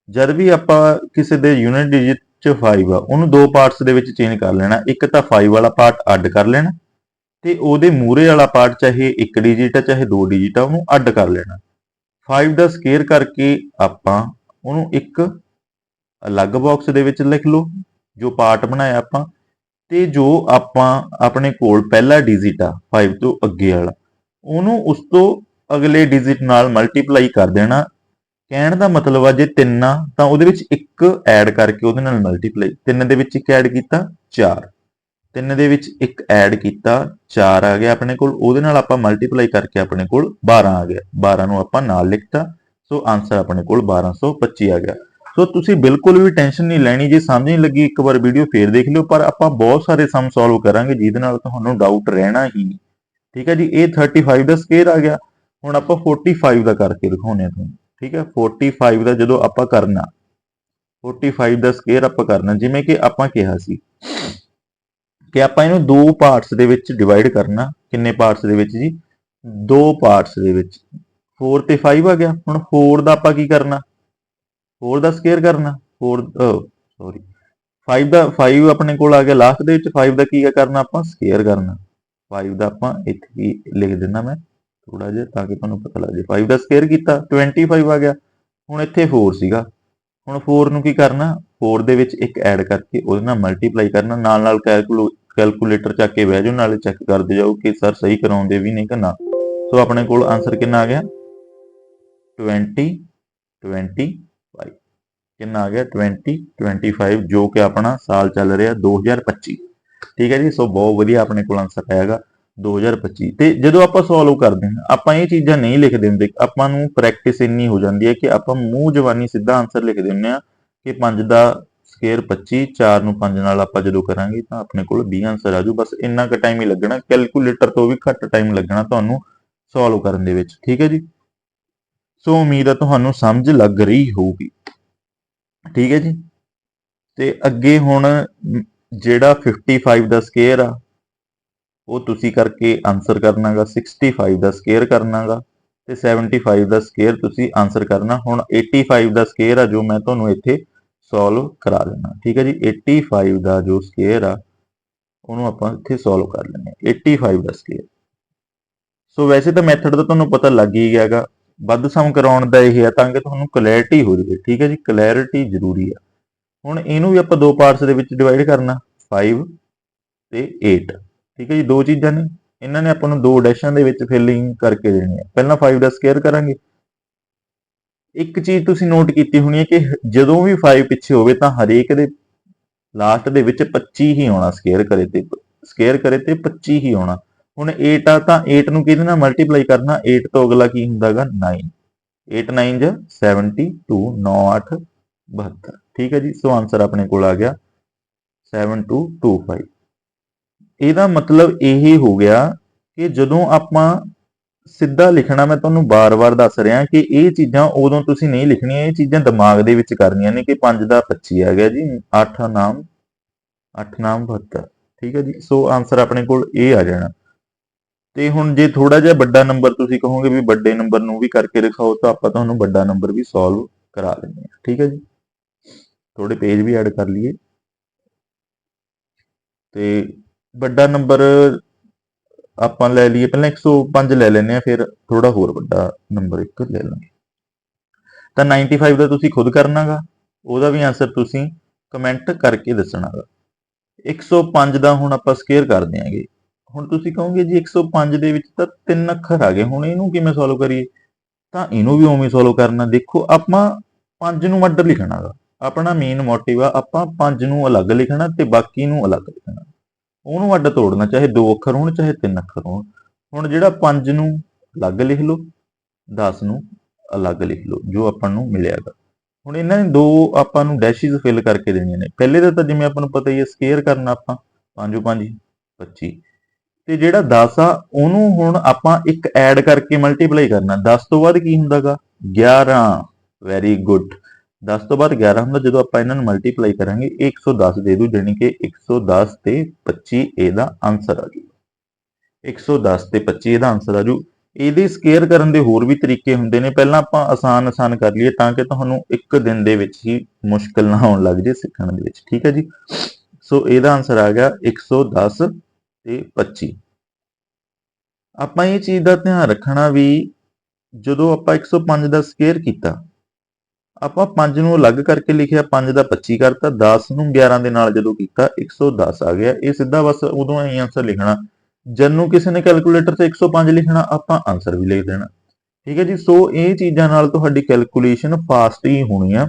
A: ਜਦ ਵੀ ਆਪਾਂ ਕਿਸੇ ਦੇ ਯੂਨਿਟ ਡਿਜਿਟ ਚ 5 ਆ, ਉਹਨੂੰ ਦੋ ਪਾਰਟਸ ਦੇ ਵਿੱਚ ਚੇਂਜ ਕਰ ਲੈਣਾ, ਇੱਕ ਤਾਂ 5 ਵਾਲਾ ਪਾਰਟ ਅੱਡ ਕਰ ਲੈਣਾ ਤੇ ਉਹਦੇ ਮੂਰੇ ਵਾਲਾ ਪਾਰਟ ਚਾਹੇ ਇੱਕ ਡਿਜਿਟ ਆ, ਚਾਹੇ ਦੋ ਡਿਜਿਟ ਆ, ਉਹਨੂੰ ਅੱਡ ਕਰ ਲੈਣਾ। 5 ਦਾ ਸਕੇਅਰ ਕਰਕੇ ਆਪਾਂ ਉਹਨੂੰ ਇੱਕ ਅਲੱਗ ਬਾਕਸ ਦੇ ਵਿੱਚ ਲਿਖ ਲਓ, ਜੋ ਪਾਰਟ ਬਣਾਇਆ ਆਪਾਂ, ਤੇ ਜੋ ਆਪਾਂ ਆਪਣੇ ਕੋਲ ਪਹਿਲਾ ਡਿਜਿਟ ਆ 5 ਤੋਂ ਅੱਗੇ ਵਾਲਾ, ਉਹਨੂੰ ਉਸ ਤੋਂ ਅਗਲੇ ਡਿਜਿਟ ਨਾਲ ਮਲਟੀਪਲਾਈ ਕਰ ਦੇਣਾ ਕਹਿਣ ਦਾ ਮਤਲਬ ਆ ਜੇ 3 ਆ, ਤਾਂ ਉਹਦੇ ਵਿੱਚ ਇੱਕ ਐਡ ਕਰਕੇ ਉਹਦੇ ਨਾਲ ਮਲਟੀਪਲਾਈ 3 ਦੇ ਵਿੱਚ ਇੱਕ ਐਡ ਕੀਤਾ 4 3 ਦੇ ਵਿੱਚ ਇੱਕ ਐਡ ਕੀਤਾ 4 ਆ ਗਿਆ ਆਪਣੇ ਕੋਲ, ਉਹਦੇ ਨਾਲ ਆਪਾਂ ਮਲਟੀਪਲਾਈ ਕਰਕੇ ਆਪਣੇ ਕੋਲ 12 ਆ ਗਿਆ। 12 ਨੂੰ ਆਪਾਂ ਨਾਲ ਲਿਖਤਾ, ਸੋ ਆਨਸਰ ਆਪਣੇ ਕੋਲ 1225 ਆ ਗਿਆ। ਸੋ ਤੁਸੀਂ ਬਿਲਕੁਲ ਵੀ ਟੈਨਸ਼ਨ ਨਹੀਂ ਲੈਣੀ, ਜੇ ਸਮਝ ਨਹੀਂ ਲੱਗੀ ਇੱਕ ਵਾਰ ਵੀਡੀਓ ਫੇਰ ਦੇਖ ਲਿਓ, ਪਰ ਆਪਾਂ ਬਹੁਤ ਸਾਰੇ ਸਮ ਸੋਲਵ ਕਰਾਂਗੇ, ਜਿਹਦੇ ਨਾਲ ਤੁਹਾਨੂੰ ਡਾਊਟ ਰਹਿਣਾ ਹੀ ਨਹੀਂ। ਠੀਕ ਹੈ ਜੀ, ਇਹ 35 ਦਾ ਸਕੇਅਰ ਆ ਗਿਆ। ਹੁਣ ਆਪਾਂ 45 ਦਾ ਕਰਕੇ ਦਿਖਾਉਨੇ ਆ ਤੁਹਾਨੂੰ। ਠੀਕ ਹੈ 45 ਦਾ ਜਦੋਂ ਆਪਾਂ ਕਰਨਾ 45 ਦਾ ਸਕੇਅਰ ਆਪਾਂ ਕਰਨਾ, ਜਿਵੇਂ ਕਿ ਆਪਾਂ ਕਿਹਾ ਸੀ ਕਿ ਆਪਾਂ ਇਹਨੂੰ ਦੋ ਪਾਰਟਸ ਦੇ ਵਿੱਚ ਡਿਵਾਈਡ ਕਰਨਾ, ਕਿੰਨੇ ਪਾਰਟਸ ਦੇ ਵਿੱਚ ਜੀ? ਦੋ ਪਾਰਟਸ ਦੇ ਵਿੱਚ। 4 ਤੇ 5 ਆ ਗਿਆ, ਹੁਣ 4 ਦਾ ਆਪਾਂ ਕੀ ਕਰਨਾ? 4 ਦਾ ਸਕੇਅਰ ਕਰਨਾ 4 ਸੌਰੀ 5 ਦਾ 5 ਆਪਣੇ ਕੋਲ ਆ ਗਿਆ ਲਾਸਟ ਦੇ ਵਿੱਚ 5 ਦਾ ਕੀ ਕਰਨਾ ਆਪਾਂ? ਸਕੇਅਰ ਕਰਨਾ। 5 ਦਾ ਆਪਾਂ ਇੱਥੇ ਹੀ ਲਿਖ ਦਿੰਦਾ ਮੈਂ। ਥੋੜਾ ਜਿਹਾ ਤਾਂ ਕਿ ਤੁਹਾਨੂੰ ਪਤਾ ਲੱਗ ਜਾਏ। 5 ਦਾ ਸਕੇਅਰ ਕੀਤਾ 25 ਆ ਗਿਆ। ਹੁਣ ਇੱਥੇ 4 ਸੀਗਾ। ਹੁਣ 4 ਨੂੰ ਕੀ ਕਰਨਾ? 4 ਦੇ ਵਿੱਚ ਇੱਕ ਐਡ ਕਰਕੇ ਉਹਦੇ ਨਾਲ ਮਲਟੀਪਲਾਈ ਕਰਨਾ। ਨਾਲ ਨਾਲ ਕੈਲਕੂਲੋ ਕੈਲਕੂਲੇਟਰ ਚੱਕ ਕੇ ਬਹਿ ਜਾਓ, ਨਾਲੇ ਚੈੱਕ ਕਰਦੇ ਜਾਓ ਕਿ ਸਰ ਸਹੀ ਕਰਾਉਂਦੇ ਵੀ ਨਹੀਂ ਕਿ ਨਾ। ਸੋ ਆਪਣੇ ਕੋਲ ਆਨਸਰ ਕਿੰਨਾ ਆ ਗਿਆ? 20 25 ਕਿੰਨਾ ਆ ਗਿਆ? 20 25 ਜੋ ਕਿ ਆਪਣਾ ਸਾਲ ਚੱਲ ਰਿਹਾ 2025 ਠੀਕ ਹੈ ਜੀ? ਸੋ ਬਹੁਤ ਵਧੀਆ ਆਪਣੇ ਕੋਲ ਆਨਸਰ ਆਏਗਾ 2025 ਤੇ ਜਦੋਂ ਆਪਾਂ ਸੋਲਵ ਕਰਦੇ ਹਾਂ, ਆਪਾਂ ਇਹ ਚੀਜ਼ਾਂ ਨਹੀਂ ਲਿਖਦੇ ਹੁੰਦੇ। ਆਪਾਂ ਨੂੰ ਪ੍ਰੈਕਟਿਸ ਇੰਨੀ ਹੋ ਜਾਂਦੀ ਹੈ ਕਿ ਆਪਾਂ ਮੂੰਹ ਜਵਾਨੀ ਸਿੱਧਾ ਆਨਸਰ ਲਿਖ ਦਿੰਦੇ ਆ ਕਿ 5 ਦਾ ਸਕੇਅਰ 25 4 ਨੂੰ 5 ਨਾਲ ਆਪਾਂ ਜਦੋਂ ਕਰਾਂਗੇ ਤਾਂ ਆਪਣੇ ਕੋਲ 20 ਆਨਸਰ ਆ ਜਾਊ। ਬਸ ਇੰਨਾ ਕੁ ਟਾਈਮ ਹੀ ਲੱਗਣਾ। ਕੈਲਕੂਲੇਟਰ ਤੋਂ ਵੀ ਘੱਟ ਟਾਈਮ ਲੱਗਣਾ ਤੁਹਾਨੂੰ ਸੋਲਵ ਕਰਨ ਦੇ ਵਿੱਚ। ਠੀਕ ਹੈ ਜੀ? ਸੋ ਉਮੀਦ ਹੈ ਤੁਹਾਨੂੰ ਸਮਝ ਲੱਗ ਰਹੀ ਹੋਊਗੀ। ਠੀਕ ਹੈ ਜੀ? ਤੇ ਅੱਗੇ ਹੁਣ ਜਿਹੜਾ 55 ਦਾ ਸਕੇਅਰ ਆ ਉਹ ਤੁਸੀਂ ਕਰਕੇ ਆਨਸਰ ਕਰਨਾਗਾ 65 ਦਾ ਸਕੁਅਰ ਕਰਨਾਗਾ ਤੇ 75 ਦਾ ਸਕੁਅਰ ਤੁਸੀਂ ਆਨਸਰ ਕਰਨਾ। ਹੁਣ 85 ਦਾ ਸਕੁਅਰ ਆ ਜੋ ਮੈਂ ਤੁਹਾਨੂੰ ਇੱਥੇ ਸੋਲਵ ਕਰਾ ਦੇਣਾ ਠੀਕ ਹੈ ਜੀ 85 ਦਾ ਜੋ ਸਕੁਅਰ ਆ, ਉਹਨੂੰ ਆਪਾਂ ਇੱਥੇ ਸੋਲਵ ਕਰ ਲੈਂਦੇ ਹਾਂ। 85 ਦਾ ਸਕੁਅਰ ਸੋ ਵੈਸੇ ਤਾਂ ਮੈਥਡ ਦਾ ਤੁਹਾਨੂੰ ਪਤਾ ਲੱਗ ਹੀ ਗਿਆਗਾ। ਵੱਧ ਸਮ ਕਰਾਉਣ ਦਾ ਇਹ ਹੈ ਤਾਂ ਕਿ ਤੁਹਾਨੂੰ ਕਲੈਰਿਟੀ ਹੋ ਜਾਵੇ। ਠੀਕ ਹੈ ਜੀ ਕਲੈਰਿਟੀ ਜ਼ਰੂਰੀ ਆ। ਹੁਣ ਇਹਨੂੰ ਵੀ ਆਪਾਂ ਦੋ ਪਾਰਟਸ ਦੇ ਵਿੱਚ ਡਿਵਾਈਡ ਕਰਨਾ। 5 ਤੇ 8 ਠੀਕ ਹੈ ਜੀ, ਦੋ ਚੀਜ਼ਾਂ ਨੇ। ਇਹਨਾਂ ਨੇ ਆਪਾਂ ਨੂੰ ਦੋ ਡੈਸ਼ਾਂ ਦੇ ਵਿੱਚ ਫਿਲਿੰਗ ਕਰਕੇ ਦੇਣੀ ਹੈ। ਪਹਿਲਾਂ 5 ਦਾ ਸਕੁਅਰ ਕਰਾਂਗੇ। ਇੱਕ ਚੀਜ਼ ਤੁਸੀਂ ਨੋਟ ਕੀਤੀ ਹੋਣੀ ਹੈ ਕਿ ਜਦੋਂ ਵੀ 5 ਪਿੱਛੇ ਹੋਵੇ ਤਾਂ ਹਰੇਕ ਦੇ ਲਾਸਟ ਦੇ ਵਿੱਚ 25 ਹੀ ਆਉਣਾ ਸਕੁਅਰ ਕਰੇ ਤੇ ਸਕੁਅਰ ਕਰੇ ਤੇ 25 ਹੀ ਆਉਣਾ। ਹੁਣ 8 ਆ ਤਾਂ 8 ਨੂੰ ਕਿਹਦੇ ਨਾਲ ਮਲਟੀਪਲਾਈ ਕਰਨਾ? 8 ਤੋਂ ਅਗਲਾ ਕੀ ਹੁੰਦਾਗਾ? 9 8 9 ਜਾਂ 72 9 8 72 ਠੀਕ ਹੈ ਜੀ, ਸੋ ਆਨਸਰ ਆਪਣੇ ਕੋਲ ਆ ਗਿਆ। 7225 ਇਹਦਾ ਮਤਲਬ ਇਹ ਹੋ ਗਿਆ ਕਿ ਜਦੋਂ ਆਪਾਂ ਸਿੱਧਾ ਲਿਖਣਾ, ਮੈਂ ਤੁਹਾਨੂੰ ਬਾਰ-ਬਾਰ ਦੱਸ ਰਿਹਾ ਕਿ ਇਹ ਚੀਜ਼ਾਂ ਉਦੋਂ ਤੁਸੀਂ ਨਹੀਂ ਲਿਖਣੀਆਂ, ਇਹ ਚੀਜ਼ਾਂ ਦਿਮਾਗ ਦੇ ਵਿੱਚ ਕਰਨੀਆਂ ਨੇ ਕਿ 5 ਦਾ 25 ਆ ਗਿਆ ਜੀ 8 ਨਾਮ 8 ਨਾਮ 72 ਠੀਕ ਹੈ ਜੀ? ਸੋ ਆਨਸਰ ਆਪਣੇ ਕੋਲ ਇਹ ਆ ਜਾਣਾ। ਤੇ ਹੁਣ ਜੇ ਥੋੜਾ ਜਿਹਾ ਵੱਡਾ ਨੰਬਰ ਤੁਸੀਂ ਕਹੋਗੇ ਵੀ ਵੱਡੇ ਨੰਬਰ ਨੂੰ ਵੀ ਕਰਕੇ ਦਿਖਾਓ, ਤਾਂ ਆਪਾਂ ਤੁਹਾਨੂੰ ਵੱਡਾ ਨੰਬਰ ਵੀ ਸੋਲਵ ਕਰਾ ਲੈਂਦੇ ਹਾਂ, ਠੀਕ ਹੈ ਜੀ? ਥੋੜੇ ਪੇਜ ਵੀ ਐਡ ਕਰ ਲਈਏ। ਤੇ ਵੱਡਾ ਨੰਬਰ ਆਪਾਂ ਲੈ ਲਈਏ, ਪਹਿਲਾਂ 105 ਲੈ ਲੈਨੇ ਆ ਫਿਰ ਥੋੜਾ ਹੋਰ ਵੱਡਾ ਨੰਬਰ ਇੱਕ ਲੈ ਲਾਂਗੇ ਤਾਂ 95 ਦਾ ਤੁਸੀਂ ਖੁਦ ਕਰਨਾਗਾ, ਉਹਦਾ ਵੀ ਆਨਸਰ ਤੁਸੀਂ ਕਮੈਂਟ ਕਰਕੇ ਦੱਸਣਾਗਾ। 105 ਦਾ ਹੁਣ ਆਪਾਂ ਸਕੇਅਰ ਕਰ ਦਿਆਂਗੇ। ਹੁਣ ਤੁਸੀਂ ਕਹੋਗੇ ਜੀ 105 ਦੇ ਵਿੱਚ ਤਾਂ ਤਿੰਨ ਅੱਖਰ ਆ ਗਏ, ਹੁਣ ਇਹਨੂੰ ਕਿਵੇਂ ਸੋਲਵ ਕਰੀਏ? ਤਾਂ ਇਹਨੂੰ ਵੀ ਉਵੇਂ ਸੋਲਵ ਕਰਨਾ। ਦੇਖੋ, ਆਪਾਂ 5 ਨੂੰ ਅੱਡ ਲਿਖਣਾਗਾ। ਆਪਣਾ ਮੇਨ ਮੋਟਿਵ ਆ, ਆਪਾਂ ਪੰਜ ਨੂੰ ਅਲੱਗ ਲਿਖਣਾ ਤੇ ਬਾਕੀ ਨੂੰ ਅਲੱਗ ਲਿਖਣਾ। ਉਹਨੂੰ ਅੱਡ ਤੋੜਨਾ, ਚਾਹੇ ਦੋ ਅੱਖਰ ਹੋਣ, ਚਾਹੇ ਤਿੰਨ ਅੱਖਰ ਹੋਣ। ਹੁਣ ਜਿਹੜਾ ਪੰਜ ਨੂੰ ਅਲੱਗ ਲਿਖ ਲਓ 10 ਨੂੰ ਅਲੱਗ ਲਿਖ ਲਓ, ਜੋ ਆਪਾਂ ਨੂੰ ਮਿਲਿਆਗਾ ਹੁਣ ਇਹਨਾਂ ਨੇ ਦੋ ਆਪਾਂ ਨੂੰ ਡੈਸ਼ਿਸ ਫਿਲ ਕਰਕੇ ਦੇਣੀਆਂ ਨੇ। ਪਹਿਲੇ ਦਾ ਤਾਂ ਜਿਵੇਂ ਆਪਾਂ ਨੂੰ ਪਤਾ ਹੀ ਹੈ ਸਕੇਅਰ ਕਰਨਾ ਆਪਾਂ 5 5 25 ਤੇ ਜਿਹੜਾ 10 ਆ, ਉਹਨੂੰ ਹੁਣ ਆਪਾਂ ਇੱਕ ਐਡ ਕਰਕੇ ਮਲਟੀਪਲਾਈ ਕਰਨਾ। 10 ਤੋਂ ਬਾਅਦ ਕੀ ਹੁੰਦਾਗਾ 11 ਵੈਰੀ ਗੁੱਡ। 10 ਤੋਂ ਬਾਅਦ 11 ਹੁੰਦਾ, ਜਦੋਂ ਆਪਾਂ ਇਹਨਾਂ ਨੂੰ ਮਲਟੀਪਲਾਈ ਕਰਾਂਗੇ ਇਹ 110 ਦੇ ਦੂ, ਜਾਣੀ ਕਿ 110 ਤੇ 25 ਇਹਦਾ ਆਨਸਰ ਆ ਜੂ 110 ਤੇ 25 ਇਹਦਾ ਆਨਸਰ ਆ ਜੂ। ਇਹਦੇ ਸਕੇਅਰ ਕਰਨ ਦੇ ਹੋਰ ਵੀ ਤਰੀਕੇ ਹੁੰਦੇ ਨੇ। ਪਹਿਲਾਂ ਆਪਾਂ ਆਸਾਨ ਆਸਾਨ ਕਰ ਲਈਏ ਤਾਂ ਕਿ ਤੁਹਾਨੂੰ ਇੱਕ ਦਿਨ ਦੇ ਵਿੱਚ ਹੀ ਮੁਸ਼ਕਲ ਨਾ ਆਉਣ ਲੱਗ ਜੇ ਸਿੱਖਣ ਦੇ ਵਿੱਚ। ਠੀਕ ਹੈ ਜੀ? ਸੋ ਇਹਦਾ ਆਨਸਰ ਆ ਗਿਆ 110 ਤੇ 25 ਆਪਾਂ ਇਹ ਚੀਜ਼ ਦਾ ਧਿਆਨ ਰੱਖਣਾ ਵੀ ਜਦੋਂ ਆਪਾਂ 105 ਦਾ ਸਕੇਅਰ ਕੀਤਾ ਆਪਾਂ 5 ਨੂੰ ਅਲੱਗ ਕਰਕੇ ਲਿਖਿਆ 5 ਦਾ 25 ਕਰਤਾ 10 ਨੂੰ 11 ਦੇ ਨਾਲ ਜਦੋਂ ਕੀਤਾ 110 ਆ ਗਿਆ। ਇਹ ਸਿੱਧਾ ਬਸ ਉਦੋਂ ਹੀ ਆਨਸਰ ਲਿਖਣਾ। ਜਦ ਨੂੰ ਕਿਸੇ ਨੇ ਕੈਲਕੂਲੇਟਰ ਤੇ 105 ਲਿਖਣਾ, ਆਪਾਂ ਆਨਸਰ ਵੀ ਲਿਖ ਦੇਣਾ। ਠੀਕ ਹੈ ਜੀ? ਸੋ ਇਹ ਚੀਜ਼ਾਂ ਨਾਲ ਤੁਹਾਡੀ ਕੈਲਕੂਲੇਸ਼ਨ ਫਾਸਟ ਹੀ ਹੋਣੀ ਆ।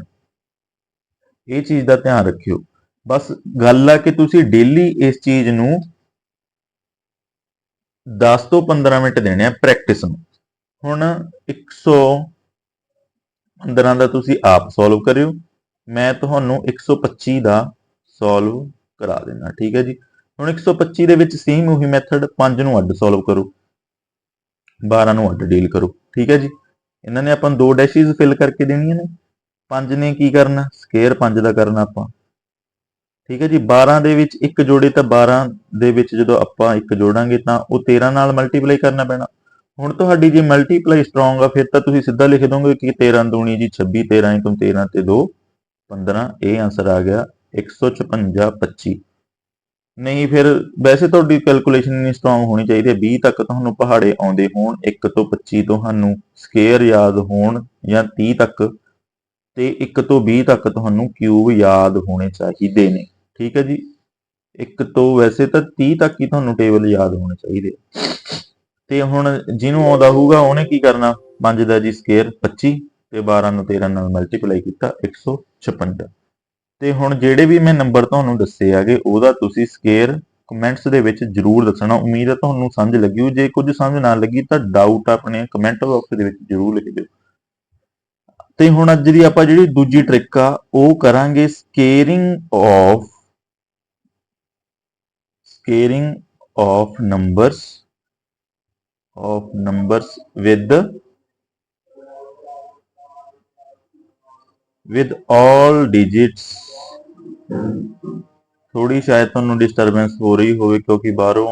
A: ਇਹ ਚੀਜ਼ ਦਾ ਧਿਆਨ ਰੱਖਿਓ। ਬਸ ਗੱਲ ਆ ਕਿ ਤੁਸੀਂ ਡੇਲੀ ਇਸ ਚੀਜ਼ ਨੂੰ 10 ਤੋਂ 15 ਮਿੰਟ ਦੇਣੇ ਆ ਪ੍ਰੈਕਟਿਸ ਨੂੰ। ਹੁਣ 115 ਦਾ ਤੁਸੀਂ ਆਪ ਸੋਲਵ ਕਰਿਓ। ਮੈਂ ਤੁਹਾਨੂੰ 125 ਦਾ ਸੋਲਵ ਕਰਾ ਦੇਣਾ ਠੀਕ ਹੈ ਜੀ। ਹੁਣ 125 ਦੇ ਵਿੱਚ ਸੇਮ ਉਹੀ ਮੈਥਡ 5 ਨੂੰ ਅੱਡ ਸੋਲਵ ਕਰੋ 12 ਨੂੰ ਅੱਡ ਡੀਲ ਕਰੋ, ਠੀਕ ਹੈ ਜੀ। ਇਹਨਾਂ ਨੇ ਆਪਾਂ ਦੋ ਡੈਸ਼ਿਸ ਫਿਲ ਕਰਕੇ ਦੇਣੀਆਂ ਨੇ। 5 ਨੇ ਕੀ ਕਰਨਾ? ਸਕੁਅਰ 5 ਦਾ ਕਰਨਾ ਆਪਾਂ। ਠੀਕ ਹੈ ਜੀ 12 ਦੇ ਵਿੱਚ ਇੱਕ ਜੋੜੇ ਤਾਂ 12 ਦੇ ਵਿੱਚ ਜਦੋਂ ਆਪਾਂ ਇੱਕ ਜੋੜਾਂਗੇ ਤਾਂ ਉਹ 13 ਨਾਲ ਮਲਟੀਪਲਾਈ ਕਰਨਾ ਪੈਣਾ। ਹੁਣ ਤੁਹਾਡੀ ਜੇ ਮਲਟੀਪਲਾਈ ਸਟਰੋਂਗ ਆ, ਫਿਰ ਤਾਂ ਤੁਸੀਂ ਸਿੱਧਾ ਲਿਖ ਦੋਗੇ ਕਿ 13 ਦੂਣੀ ਜੀ 26 13 ਤੋਂ 13 ਤੇ 2 15 ਇਹ ਆਨਸਰ ਆ ਗਿਆ 156 25 ਨਹੀਂ, ਫਿਰ ਵੈਸੇ ਤੁਹਾਡੀ ਕੈਲਕੂਲੇਸ਼ਨ ਇੰਨੀ ਸਟਰੋਂਗ ਹੋਣੀ ਚਾਹੀਦੀ ਹੈ 20 ਤੱਕ ਤੁਹਾਨੂੰ ਪਹਾੜੇ ਆਉਂਦੇ ਹੋਣ 1 ਤੋਂ 25 ਤੁਹਾਨੂੰ ਸਕੁਅਰ ਯਾਦ ਹੋਣ ਜਾਂ 30 ਤੱਕ ਤੇ 1 ਤੋਂ 20 ਤੱਕ ਤੁਹਾਨੂੰ ਕਿਊਬ ਯਾਦ ਹੋਣੇ ਚਾਹੀਦੇ ਨੇ। ਠੀਕ ਹੈ ਜੀ? 1 ਤੋਂ ਵੈਸੇ ਤਾਂ 30 ਤੱਕ ਹੀ ਤੁਹਾਨੂੰ ਟੇਬਲ ਯਾਦ ਹੋਣੇ ਚਾਹੀਦੇ ਤੇ ਹੁਣ ਜਿਹਨੂੰ ਆਉਂਦਾ ਹੋਊਗਾ, ਉਹਨੇ ਕੀ ਕਰਨਾ? 5 ਦਾ ਜੀ ਸਕੁਅਰ 25 ਤੇ 12 ਨੂੰ 13 ਨਾਲ ਮਲਟੀਪਲਾਈ ਕੀਤਾ 156 ਤੇ ਹੁਣ ਜਿਹੜੇ ਵੀ ਮੈਂ ਨੰਬਰ ਤੁਹਾਨੂੰ ਦੱਸੇ ਆਗੇ ਉਹਦਾ ਤੁਸੀਂ ਸਕੁਅਰ ਕਮੈਂਟਸ ਦੇ ਵਿੱਚ ਜਰੂਰ ਦੱਸਣਾ। ਉਮੀਦ ਹੈ ਤੁਹਾਨੂੰ ਸਮਝ ਲੱਗੀ ਹੋ ਜੇ ਕੁਝ ਸਮਝ ਨਾ ਲੱਗੀ ਤਾਂ ਡਾਊਟ ਆਪਣੇ ਕਮੈਂਟ ਬਾਕਸ ਦੇ ਵਿੱਚ ਜਰੂਰ ਲਿਖ ਦਿਓ। ਤੇ ਹੁਣ ਅੱਜ ਦੀ ਆਪਾਂ ਜਿਹੜੀ ਦੂਜੀ ਟ੍ਰਿਕ ਆ, ਉਹ ਕਰਾਂਗੇ squaring of squaring of numbers of numbers with with all digits. ਥੋੜੀ ਸ਼ਾਇਦ ਤੁਹਾਨੂੰ ਡਿਸਟਰਬੈਂਸ ਹੋ ਰਹੀ ਹੋਵੇ ਕਿਉਂਕਿ ਬਾਹਰੋਂ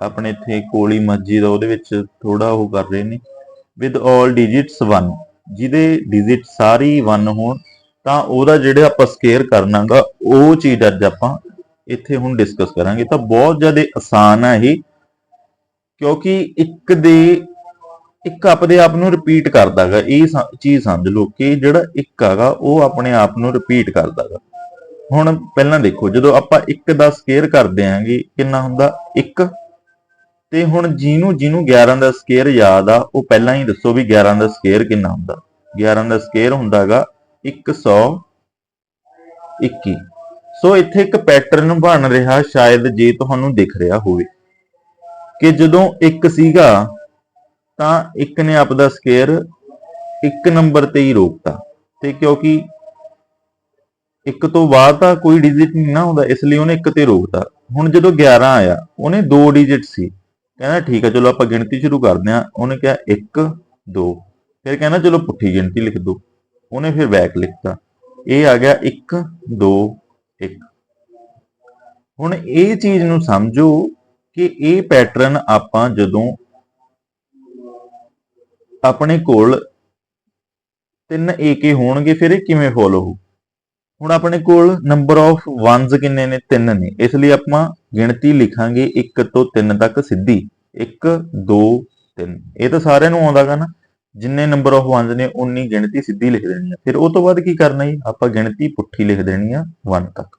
A: ਆਪਣੇ ਇੱਥੇ ਕੋਲੀ ਮਸਜਿਦ ਆ ਉਹਦੇ ਵਿੱਚ ਥੋੜਾ ਉਹ ਕਰ ਰਹੇ ਨੇ। with all digits 1 ਜਿਹਦੇ ਡਿਜਿਟ ਸਾਰੀ 1 ਹੋਣ, ਤਾਂ ਉਹਦਾ ਜਿਹੜਾ ਆਪਾਂ ਸਕੇਅਰ ਕਰਨਾਗਾ, ਉਹ ਚੀਜ਼ ਅੱਜ ਆਪਾਂ ਇੱਥੇ ਹੁਣ ਡਿਸਕਸ ਕਰਾਂਗੇ। ਤਾਂ ਬਹੁਤ ਜ਼ਿਆਦਾ ਆਸਾਨ ਹੈ ਇਹ। ਕਿਉਂਕਿ ਇੱਕ ਦੇ, ਇੱਕ ਆਪਣੇ ਆਪ ਨੂੰ ਰਿਪੀਟ ਕਰਦਾਗਾ, ਇਹ ਚੀਜ਼ ਸਮਝ ਲਓ ਕਿ ਜਿਹੜਾ ਇੱਕ ਹੈਗਾ ਉਹ ਆਪਣੇ ਆਪ ਨੂੰ ਰਿਪੀਟ ਕਰਦਾਗਾ। ਹੁਣ ਪਹਿਲਾਂ ਦੇਖੋ, ਜਦੋਂ ਆਪਾਂ ਇੱਕ ਦਾ ਸਕੇਅਰ ਕਰਦੇ ਆਂਗੇ, ਕਿੰਨਾ ਹੁੰਦਾ? 1 ਤੇ ਹੁਣ ਜਿਹਨੂੰ ਜਿਹਨੂੰ 11 ਦਾ ਸਕੇਅਰ ਯਾਦ ਆ, ਉਹ ਪਹਿਲਾਂ ਹੀ ਦੱਸੋ ਵੀ 11 ਦਾ ਸਕੇਅਰ ਕਿੰਨਾ ਹੁੰਦਾ। 11 ਦਾ ਸਕੁਅਰ ਹੁੰਦਾਗਾ 121 ਸੋ ਇੱਥੇ ਇੱਕ ਪੈਟਰਨ ਬਣ ਰਿਹਾ, ਸ਼ਾਇਦ ਜੇ ਤੁਹਾਨੂੰ ਦਿਖ ਰਿਹਾ ਹੋਵੇ। ਕਿ ਜਦੋਂ ਇੱਕ ਸੀਗਾ, ਤਾਂ ਇੱਕ ਨੇ ਆਪਦਾ ਸਕੇਅਰ ਇੱਕ ਨੰਬਰ ਤੇ ਹੀ ਰੋਕਤਾ। ਤੇ ਕਿਉਂਕਿ ਇੱਕ ਤੋਂ ਬਾਅਦ ਤਾਂ ਕੋਈ ਡਿਜਿਟ ਨਹੀਂ ਨਾ ਹੁੰਦਾ, ਇਸ ਲਈ ਉਹਨੇ ਇੱਕ ਤੇ ਰੋਕਤਾ। ਹੁਣ ਜਦੋਂ 11 ਆਇਆ, ਉਹਨੇ ਦੋ ਡਿਜਿਟ ਸੀ। ਕਹਿੰਦਾ ਠੀਕ ਹੈ ਚਲੋ ਆਪਾਂ ਗਿਣਤੀ ਸ਼ੁਰੂ ਕਰਦੇ ਹਾਂ। ਉਹਨੇ ਕਿਹਾ 1 2 ਫਿਰ ਕਹਿੰਦਾ ਚਲੋ ਪੁੱਠੀ ਗਿਣਤੀ ਲਿਖ ਦੋ ਉਹਨੇ ਫਿਰ ਬੈਕ ਲਿਖਤਾ। ਇਹ ਆ ਗਿਆ 1 2 1 ਹੁਣ ਇਹ ਚੀਜ਼ ਨੂੰ ਸਮਝੋ ਕਿ ਇਹ ਪੈਟਰਨ ਆਪਾਂ ਜਦੋਂ ਆਪਣੇ ਕੋਲ ਤਿੰਨ ਏਕੇ ਹੋਣਗੇ, ਫਿਰ ਇਹ ਕਿਵੇਂ ਫੋਲੋ ਹੋ ਹੁਣ ਆਪਣੇ ਕੋਲ ਨੰਬਰ ਆਫ ਵਨਸ ਕਿੰਨੇ ਨੇ? ਤਿੰਨ ਨੇ। ਇਸ ਲਈ ਆਪਾਂ ਗਿਣਤੀ ਲਿਖਾਂਗੇ 1 ਤੋਂ 3 ਤੱਕ ਸਿੱਧੀ। 1 2 3 ਇਹ ਤਾਂ ਸਾਰਿਆਂ ਨੂੰ ਆਉਂਦਾਗਾ ਨਾ। ਜਿੰਨੇ ਨੰਬਰ ਆਫ ਵਨਸ ਨੇ ਉਨੀ ਗਿਣਤੀ ਸਿੱਧੀ ਲਿਖ ਦੇਣੀ ਆ। ਫਿਰ ਉਹ ਤੋਂ ਬਾਅਦ ਕੀ ਕਰਨਾ ਜੀ? ਆਪਾਂ ਗਿਣਤੀ ਪੁੱਠੀ ਲਿਖ ਦੇਣੀ ਆ 1 ਤੱਕ।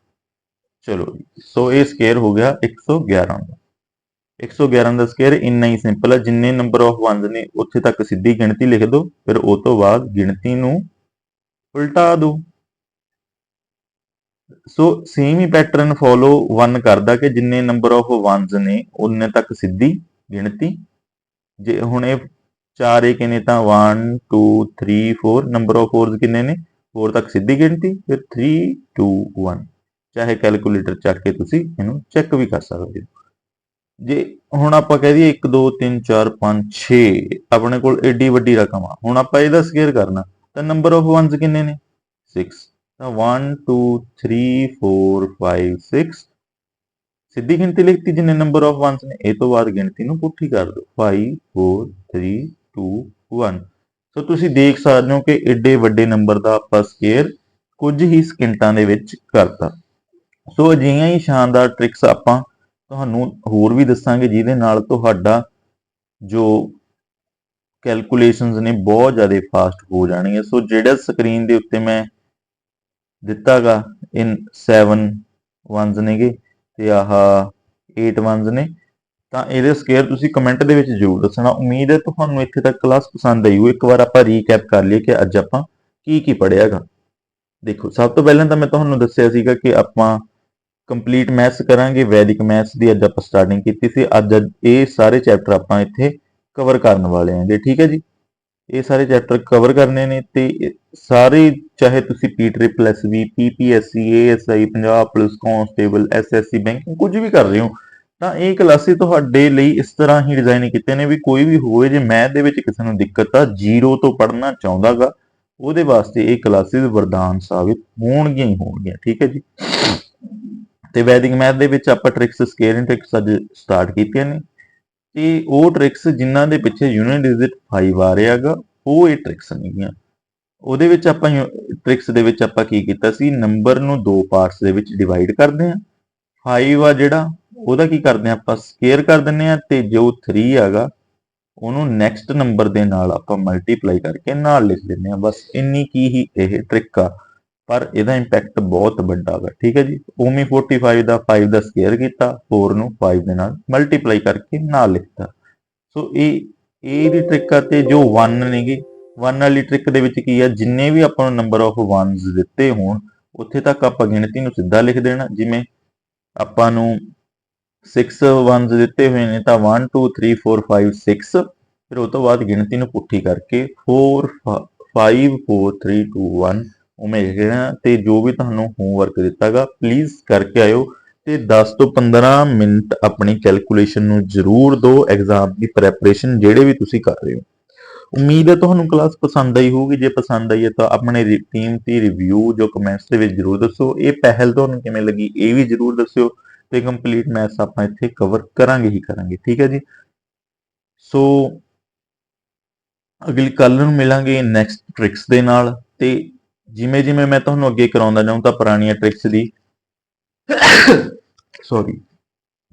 A: ਚਲੋ ਜੀ। ਸੋ ਇਹ ਸਕੇਅਰ ਹੋ ਗਿਆ 111 ਦਾ। 111 ਦਾ ਸਕੁਅਰ ਇੰਨਾ ਹੀ ਸਿੰਪਲ ਹੈ ਜਿੰਨੇ ਨੰਬਰ ਆਫ ਵਨਸ ਨੇ, ਉੱਥੇ ਤੱਕ ਸਿੱਧੀ ਗਿਣਤੀ ਲਿਖ ਦਿਓ, ਫਿਰ ਉਹ ਤੋਂ ਬਾਅਦ ਗਿਣਤੀ ਨੂੰ ਉਲਟਾ ਦਿਓ। ਸੋ ਸੇਮ ਹੀ ਪੈਟਰਨ ਫੋਲੋ 1 ਕਰਦਾ ਕਿ ਜਿੰਨੇ ਨੰਬਰ ਆਫ ਵਨਸ ਨੇ ਉਨੇ ਤੱਕ ਸਿੱਧੀ ਗਿਣਤੀ। ਜੇ ਹੁਣ ਇਹ ਚਾਰ ਇੱਕ ਨੇ ਤਾਂ 1 2 3 4 ਨੰਬਰ ਆਫ ਫੋਰਸ ਕਿੰਨੇ ਨੇ? 4 ਤੱਕ ਸਿੱਧੀ ਗਿਣਤੀ, ਫਿਰ 3 2 1 ਚਾਹੇ ਕੈਲਕੂਲੇਟਰ ਚੱਕ ਕੇ ਤੁਸੀਂ ਇਹਨੂੰ ਚੈੱਕ ਵੀ ਕਰ ਸਕਦੇ ਹੋ। ਜੇ ਹੁਣ ਆਪਾਂ ਕਹਿ ਦਈਏ 1 2 3 4 5 6 ਆਪਣੇ ਕੋਲ ਏਡੀ ਵੱਡੀ ਰਕਮ ਆ। ਹੁਣ ਆਪਾਂ ਇਹਦਾ ਸਕੇਅਰ ਕਰਨਾ, ਤਾਂ ਨੰਬਰ ਆਫ ਵਨਸ ਕਿੰਨੇ ਨੇ? 6 ਤਾਂ 1 2 3 4 5 6 ਸਿੱਧੀ ਗਿਣਤੀ ਲਿਖਤੀ ਜਿੰਨੇ ਨੰਬਰ ਆਫ ਵਨਸ ਨੇ, ਇਹ ਤੋਂ ਬਾਅਦ ਗਿਣਤੀ ਨੂੰ ਪੁੱਠੀ ਕਰ ਦਿਓ। 5 4 3 2 1 ਸੋ ਤੁਸੀਂ ਦੇਖ ਸਕਦੇ ਹੋ ਕਿ ਏਡੇ ਵੱਡੇ ਨੰਬਰ ਦਾ ਆਪਾਂ ਸਕੇਅਰ ਕੁਝ ਹੀ ਸਕਿੰਟਾਂ ਦੇ ਵਿੱਚ ਕਰਤਾ। ਸੋ ਅਜਿਹੀਆਂ ਹੀ ਸ਼ਾਨਦਾਰ ਟ੍ਰਿਕਸ ਆਪਾਂ ਤੁਹਾਨੂੰ ਹੋਰ ਵੀ ਦੱਸਾਂਗੇ ਜਿਹਦੇ ਨਾਲ ਤੁਹਾਡਾ ਜੋ ਕੈਲਕੂਲੇਸ਼ਨਸ ਨੇ ਬਹੁਤ ਜ਼ਿਆਦਾ ਫਾਸਟ ਹੋ ਜਾਣਗੀਆਂ ਸੋ ਜਿਹੜਾ ਸਕਰੀਨ ਦੇ ਉੱਤੇ ਮੈਂ ਦਿੱਤਾਗਾ ਇਨ 7 ਵਨਸ ਨੇਗੇ ਤੇ ਆਹ 8 ਵਨਸ ਨੇ। ਤਾਂ ਇਹਦੇ ਸਕੇਅਰ ਤੁਸੀਂ ਕਮੈਂਟ ਦੇ ਵਿੱਚ ਜ਼ਰੂਰ ਦੱਸਣਾ। ਉਮੀਦ ਹੈ ਤੁਹਾਨੂੰ ਇੱਥੇ ਤੱਕ ਕਲਾਸ ਪਸੰਦ ਆਈ ਹੋ ਇੱਕ ਵਾਰ ਆਪਾਂ ਰੀਕੈਪ ਕਰ ਲਈਏ ਕਿ ਅੱਜ ਆਪਾਂ ਕੀ ਕੀ ਪੜਿਆਗਾ ਦੇਖੋ, ਸਭ ਤੋਂ ਪਹਿਲਾਂ ਤਾਂ ਮੈਂ ਤੁਹਾਨੂੰ ਦੱਸਿਆ ਸੀਗਾ ਕਿ ਆਪਾਂ ਕੰਪਲੀਟ ਮੈਥਸ ਕਰਾਂਗੇ ਵੈਦਿਕ ਮੈਥਸ ਦੀ ਅੱਜ ਆਪਾਂ ਸਟਾਰਟਿੰਗ ਕੀਤੀ ਸੀ, ਅੱਜ ਇਹ ਸਾਰੇ ਚੈਪਟਰ ਆਪਾਂ ਇੱਥੇ ਕਵਰ ਕਰਨ ਵਾਲੇ ਆਂਗੇ ਠੀਕ ਹੈ ਜੀ? ਇਹ ਸਾਰੇ ਚੈਪਟਰ ਕਵਰ ਕਰਨੇ ਨੇ ਤੇ ਸਾਰੇ, ਚਾਹੇ ਤੁਸੀਂ P triple S B PPSC ASI Punjab police constable SSC banking ਕੁਝ ਵੀ ਕਰ ਰਹੇ ਹੋ, ਤਾਂ ਇਹ ਕਲਾਸੇ ਤੁਹਾਡੇ ਲਈ ਇਸ ਤਰ੍ਹਾਂ ਹੀ ਡਿਜ਼ਾਈਨ ਕੀਤੇ ਨੇ ਵੀ ਕੋਈ ਵੀ ਹੋਵੇ, ਜੇ ਮੈਥ ਦੇ ਵਿੱਚ ਕਿਸੇ ਨੂੰ ਦਿੱਕਤ ਆ ਜ਼ੀਰੋ ਤੋਂ ਪੜ੍ਹਨਾ ਚਾਹੁੰਦਾਗਾ, ਉਹਦੇ ਵਾਸਤੇ ਇਹ ਕਲਾਸਿਸ ਵਰਦਾਨ ਸਾਬਿਤ ਹੋਣਗੀਆਂ ਹੀ ਹੋਣਗੀਆਂ, ਠੀਕ ਹੈ ਜੀ? ਤੇ ਵੈਦਿਕ ਮੈਥ ਦੇ ਵਿੱਚ ਆਪਾਂ ਟ੍ਰਿਕਸ ਸਕੇਅਰਿੰਗ ਟ੍ਰਿਕਸ ਅੱਜ ਸਟਾਰਟ ਕੀਤੀਆਂ ਨੇ। ਤੇ ਉਹ ਟ੍ਰਿਕਸ ਜਿਨ੍ਹਾਂ ਦੇ ਪਿੱਛੇ ਯੂਨਿਟ ਡਿਜਿਟ 5 ਆ ਰਿਹਾਗਾ ਉਹ ਇਹ ਟ੍ਰਿਕਸ ਨੇਗੀਆਂ ਉਹਦੇ ਵਿੱਚ ਆਪਾਂ ਟ੍ਰਿਕਸ ਦੇ ਵਿੱਚ ਆਪਾਂ ਕੀ ਕੀਤਾ ਸੀ ਨੰਬਰ ਨੂੰ ਦੋ ਪਾਰਟਸ ਦੇ ਵਿੱਚ ਡਿਵਾਈਡ ਕਰਦੇ ਹਾਂ। 5 ਆ ਜਿਹੜਾ, ਉਹਦਾ ਕੀ ਕਰਦੇ ਹਾਂ ਆਪਾਂ ਸਕੇਅਰ ਕਰ ਦਿੰਨੇ ਆ ਤੇ ਜੋ 3 ਹੈਗਾ, ਉਹਨੂੰ ਨੈਕਸਟ ਨੰਬਰ ਦੇ ਨਾਲ ਆਪਾਂ ਮਲਟੀਪਲਾਈ ਕਰਕੇ ਨਾਲ ਲਿਖ ਦਿੰਨੇ ਆ ਬਸ ਇੰਨੀ ਕੀ ਹੀ ਇਹ ਟ੍ਰਿਕ ਆ। ਪਰ ਇਹਦਾ ਇੰਪੈਕਟ ਬਹੁਤ ਵੱਡਾ ਹੈਗਾ ਠੀਕ ਹੈ ਜੀ? ਉਮੀ 45 ਦਾ 5 ਦਾ ਸਕੁਅਰ ਕੀਤਾ 4 ਨੂੰ 5 ਦੇ ਨਾਲ ਮਲਟੀਪਲਾਈ ਕਰਕੇ ਨਾਲ ਲਿਖਤਾ। ਸੋ ਇਹ ਇਹ ਦੀ ਟ੍ਰਿਕ ਆ ਤੇ ਜੋ 1 ਨੇਗੇ 1 ਵਾਲੀ ਟ੍ਰਿਕ ਦੇ ਵਿੱਚ ਕੀ ਆ, ਜਿੰਨੇ ਵੀ ਆਪਾਂ ਨੂੰ ਨੰਬਰ ਆਫ 1s ਦਿੱਤੇ ਹੋਣ, ਉੱਥੇ ਤੱਕ ਆਪਾਂ ਗਿਣਤੀ ਨੂੰ ਸਿੱਧਾ ਲਿਖ ਦੇਣਾ। ਜਿਵੇਂ ਆਪਾਂ ਨੂੰ 6 1s ਦਿੱਤੇ ਹੋਏ ਨੇ ਤਾਂ 1 2 3 4 5 6 ਫਿਰ ਉਹ ਤੋਂ ਬਾਅਦ ਗਿਣਤੀ ਨੂੰ ਪੁੱਠੀ ਕਰਕੇ 4 5 4 3 2 1 ਉਵੇਂ ਲਿਖਣਾ ਤੇ ਜੋ ਵੀ ਤੁਹਾਨੂੰ ਹੋਮਵਰਕ ਦਿੱਤਾਗਾ ਪਲੀਜ਼ ਕਰਕੇ ਆਇਓ ਤੇ 10 ਤੋਂ 15 ਮਿੰਟ ਆਪਣੀ ਕੈਲਕੂਲੇਸ਼ਨ ਨੂੰ ਜ਼ਰੂਰ ਦਿਓ ਐਗਜ਼ਾਮ ਦੀ ਪ੍ਰੈਪਰੇਸ਼ਨ ਜਿਹੜੇ ਵੀ ਤੁਸੀਂ ਕਰ ਰਹੇ ਹੋ। ਉਮੀਦ ਹੈ ਤੁਹਾਨੂੰ ਕਲਾਸ ਪਸੰਦ ਆਈ ਹੋਊਗੀ, ਜੇ ਪਸੰਦ ਆਈ ਹੈ ਤਾਂ ਆਪਣੇ ਟੀਮ ਦੀ ਰਿਵਿਊ ਜੋ ਕਮੈਂਟਸ ਦੇ ਵਿੱਚ ਜ਼ਰੂਰ ਦੱਸੋ। ਇਹ ਪਹਿਲ ਤੁਹਾਨੂੰ ਕਿਵੇਂ ਲੱਗੀ ਇਹ ਵੀ ਜ਼ਰੂਰ ਦੱਸਿਓ ਤੇ ਕੰਪਲੀਟ ਮੈਥਸ ਆਪਾਂ ਇੱਥੇ ਕਵਰ ਕਰਾਂਗੇ ਹੀ ਕਰਾਂਗੇ, ਠੀਕ ਹੈ ਜੀ? ਸੋ ਅਗਲੀ ਕੱਲ ਨੂੰ ਮਿਲਾਂਗੇ ਨੈਕਸਟ ਟ੍ਰਿਕਸ ਦੇ ਨਾਲ ਤੇ ਜਿਵੇਂ ਜਿਵੇਂ ਮੈਂ ਤੁਹਾਨੂੰ ਅੱਗੇ ਕਰਾਉਂਦਾ ਜਾਊਂ ਤਾਂ ਪੁਰਾਣੀਆਂ ਟ੍ਰਿਕਸ ਦੀ (coughs) ਸੌਰੀ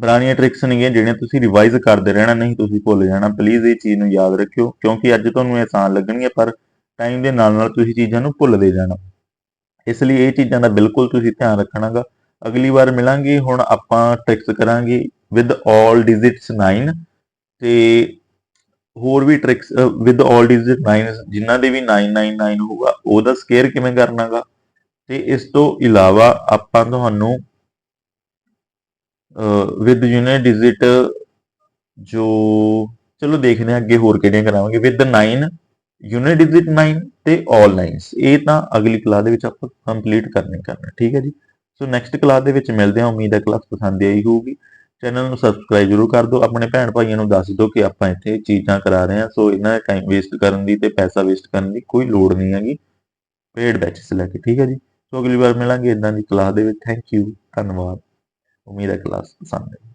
A: ਪੁਰਾਣੀਆਂ ਟ੍ਰਿਕਸ ਨੇਗੀਆਂ ਜਿਹੜੀਆਂ ਤੁਸੀਂ ਰਿਵਾਈਜ਼ ਕਰਦੇ ਰਹਿਣਾ ਨਹੀਂ ਤੁਸੀਂ ਭੁੱਲ ਜਾਣਾ। ਪਲੀਜ਼ ਇਹ ਚੀਜ਼ ਨੂੰ ਯਾਦ ਰੱਖਿਓ ਕਿਉਂਕਿ ਅੱਜ ਤੁਹਾਨੂੰ ਇਹ ਆਸਾਨ ਲੱਗਣਗੀਆਂ ਪਰ ਟਾਈਮ ਦੇ ਨਾਲ ਨਾਲ ਤੁਸੀਂ ਚੀਜ਼ਾਂ ਨੂੰ ਭੁੱਲਦੇ ਜਾਣਾ। ਇਸ ਲਈ ਇਹ ਚੀਜ਼ਾਂ ਦਾ ਬਿਲਕੁਲ ਤੁਸੀਂ ਧਿਆਨ ਰੱਖਣਾਗਾ। ਅਗਲੀ ਵਾਰ ਮਿਲਾਂਗੇ ਹੁਣ ਆਪਾਂ ਟ੍ਰਿਕਸ ਕਰਾਂਗੇ ਵਿਦ 올 ਡਿਜਿਟਸ 9 ਤੇ ਹੋਰ ਵੀ ਟ੍ਰਿਕਸ ਵਿਦ 올 ਡਿਜਿਟ 9 ਜਿਨ੍ਹਾਂ ਦੇ ਵੀ 999 ਹੋਊਗਾ, ਉਹਦਾ ਸਕੇਅਰ ਕਿਵੇਂ ਕਰਨਾਗਾ? ਤੇ ਇਸ ਤੋਂ ਇਲਾਵਾ ਆਪਾਂ ਤੁਹਾਨੂੰ ਵਿਦ ਯੂਨਿਟ ਡਿਜਿਟ ਜੋ, ਚਲੋ ਦੇਖਦੇ ਹਾਂ ਅੱਗੇ ਹੋਰ ਕਿਹੜੀਆਂ ਕਰਾਵਾਂਗੇ। ਵਿਦ 9 ਯੂਨਿਟ ਡਿਜਿਟ 9 ਤੇ 올 9s ਇਹ ਤਾਂ ਅਗਲੀ ਕਲਾਸ ਦੇ ਵਿੱਚ ਆਪਾਂ ਕੰਪਲੀਟ ਕਰਨੇ, ਕਰਨਾ। ਠੀਕ ਹੈ ਜੀ? ਸੋ ਨੈਕਸਟ ਕਲਾਸ ਦੇ ਵਿੱਚ ਮਿਲਦੇ ਹਾਂ। ਉਮੀਦ ਹੈ ਕਲਾਸ ਪਸੰਦ ਆਈ ਹੋਊਗੀ। ਚੈਨਲ ਨੂੰ ਸਬਸਕ੍ਰਾਈਬ ਜ਼ਰੂਰ ਕਰ ਦਿਓ। ਆਪਣੇ ਭੈਣ ਭਾਈਆਂ ਨੂੰ ਦੱਸ ਦਿਓ ਕਿ ਆਪਾਂ ਇੱਥੇ ਚੀਜ਼ਾਂ ਕਰਾ ਰਹੇ ਹਾਂ। ਸੋ ਇਹਨਾਂ ਦਾ ਟਾਈਮ ਵੇਸਟ ਕਰਨ ਦੀ ਤੇ ਪੈਸਾ ਵੇਸਟ ਕਰਨ ਦੀ ਕੋਈ ਲੋੜ ਨਹੀਂ ਹੈਗੀ। ਪੇਡ ਬੈਚਸ ਲੈ ਕੇ, ਠੀਕ ਹੈ ਜੀ? ਸੋ ਅਗਲੀ ਵਾਰ ਮਿਲਾਂਗੇ ਇਦਾਂ ਦੀ ਕਲਾਸ ਦੇ ਵਿੱਚ। ਥੈਂਕ ਯੂ ਧੰਨਵਾਦ। ਉਮੀਦ ਹੈ ਕਲਾਸ ਪਸੰਦ ਆਈ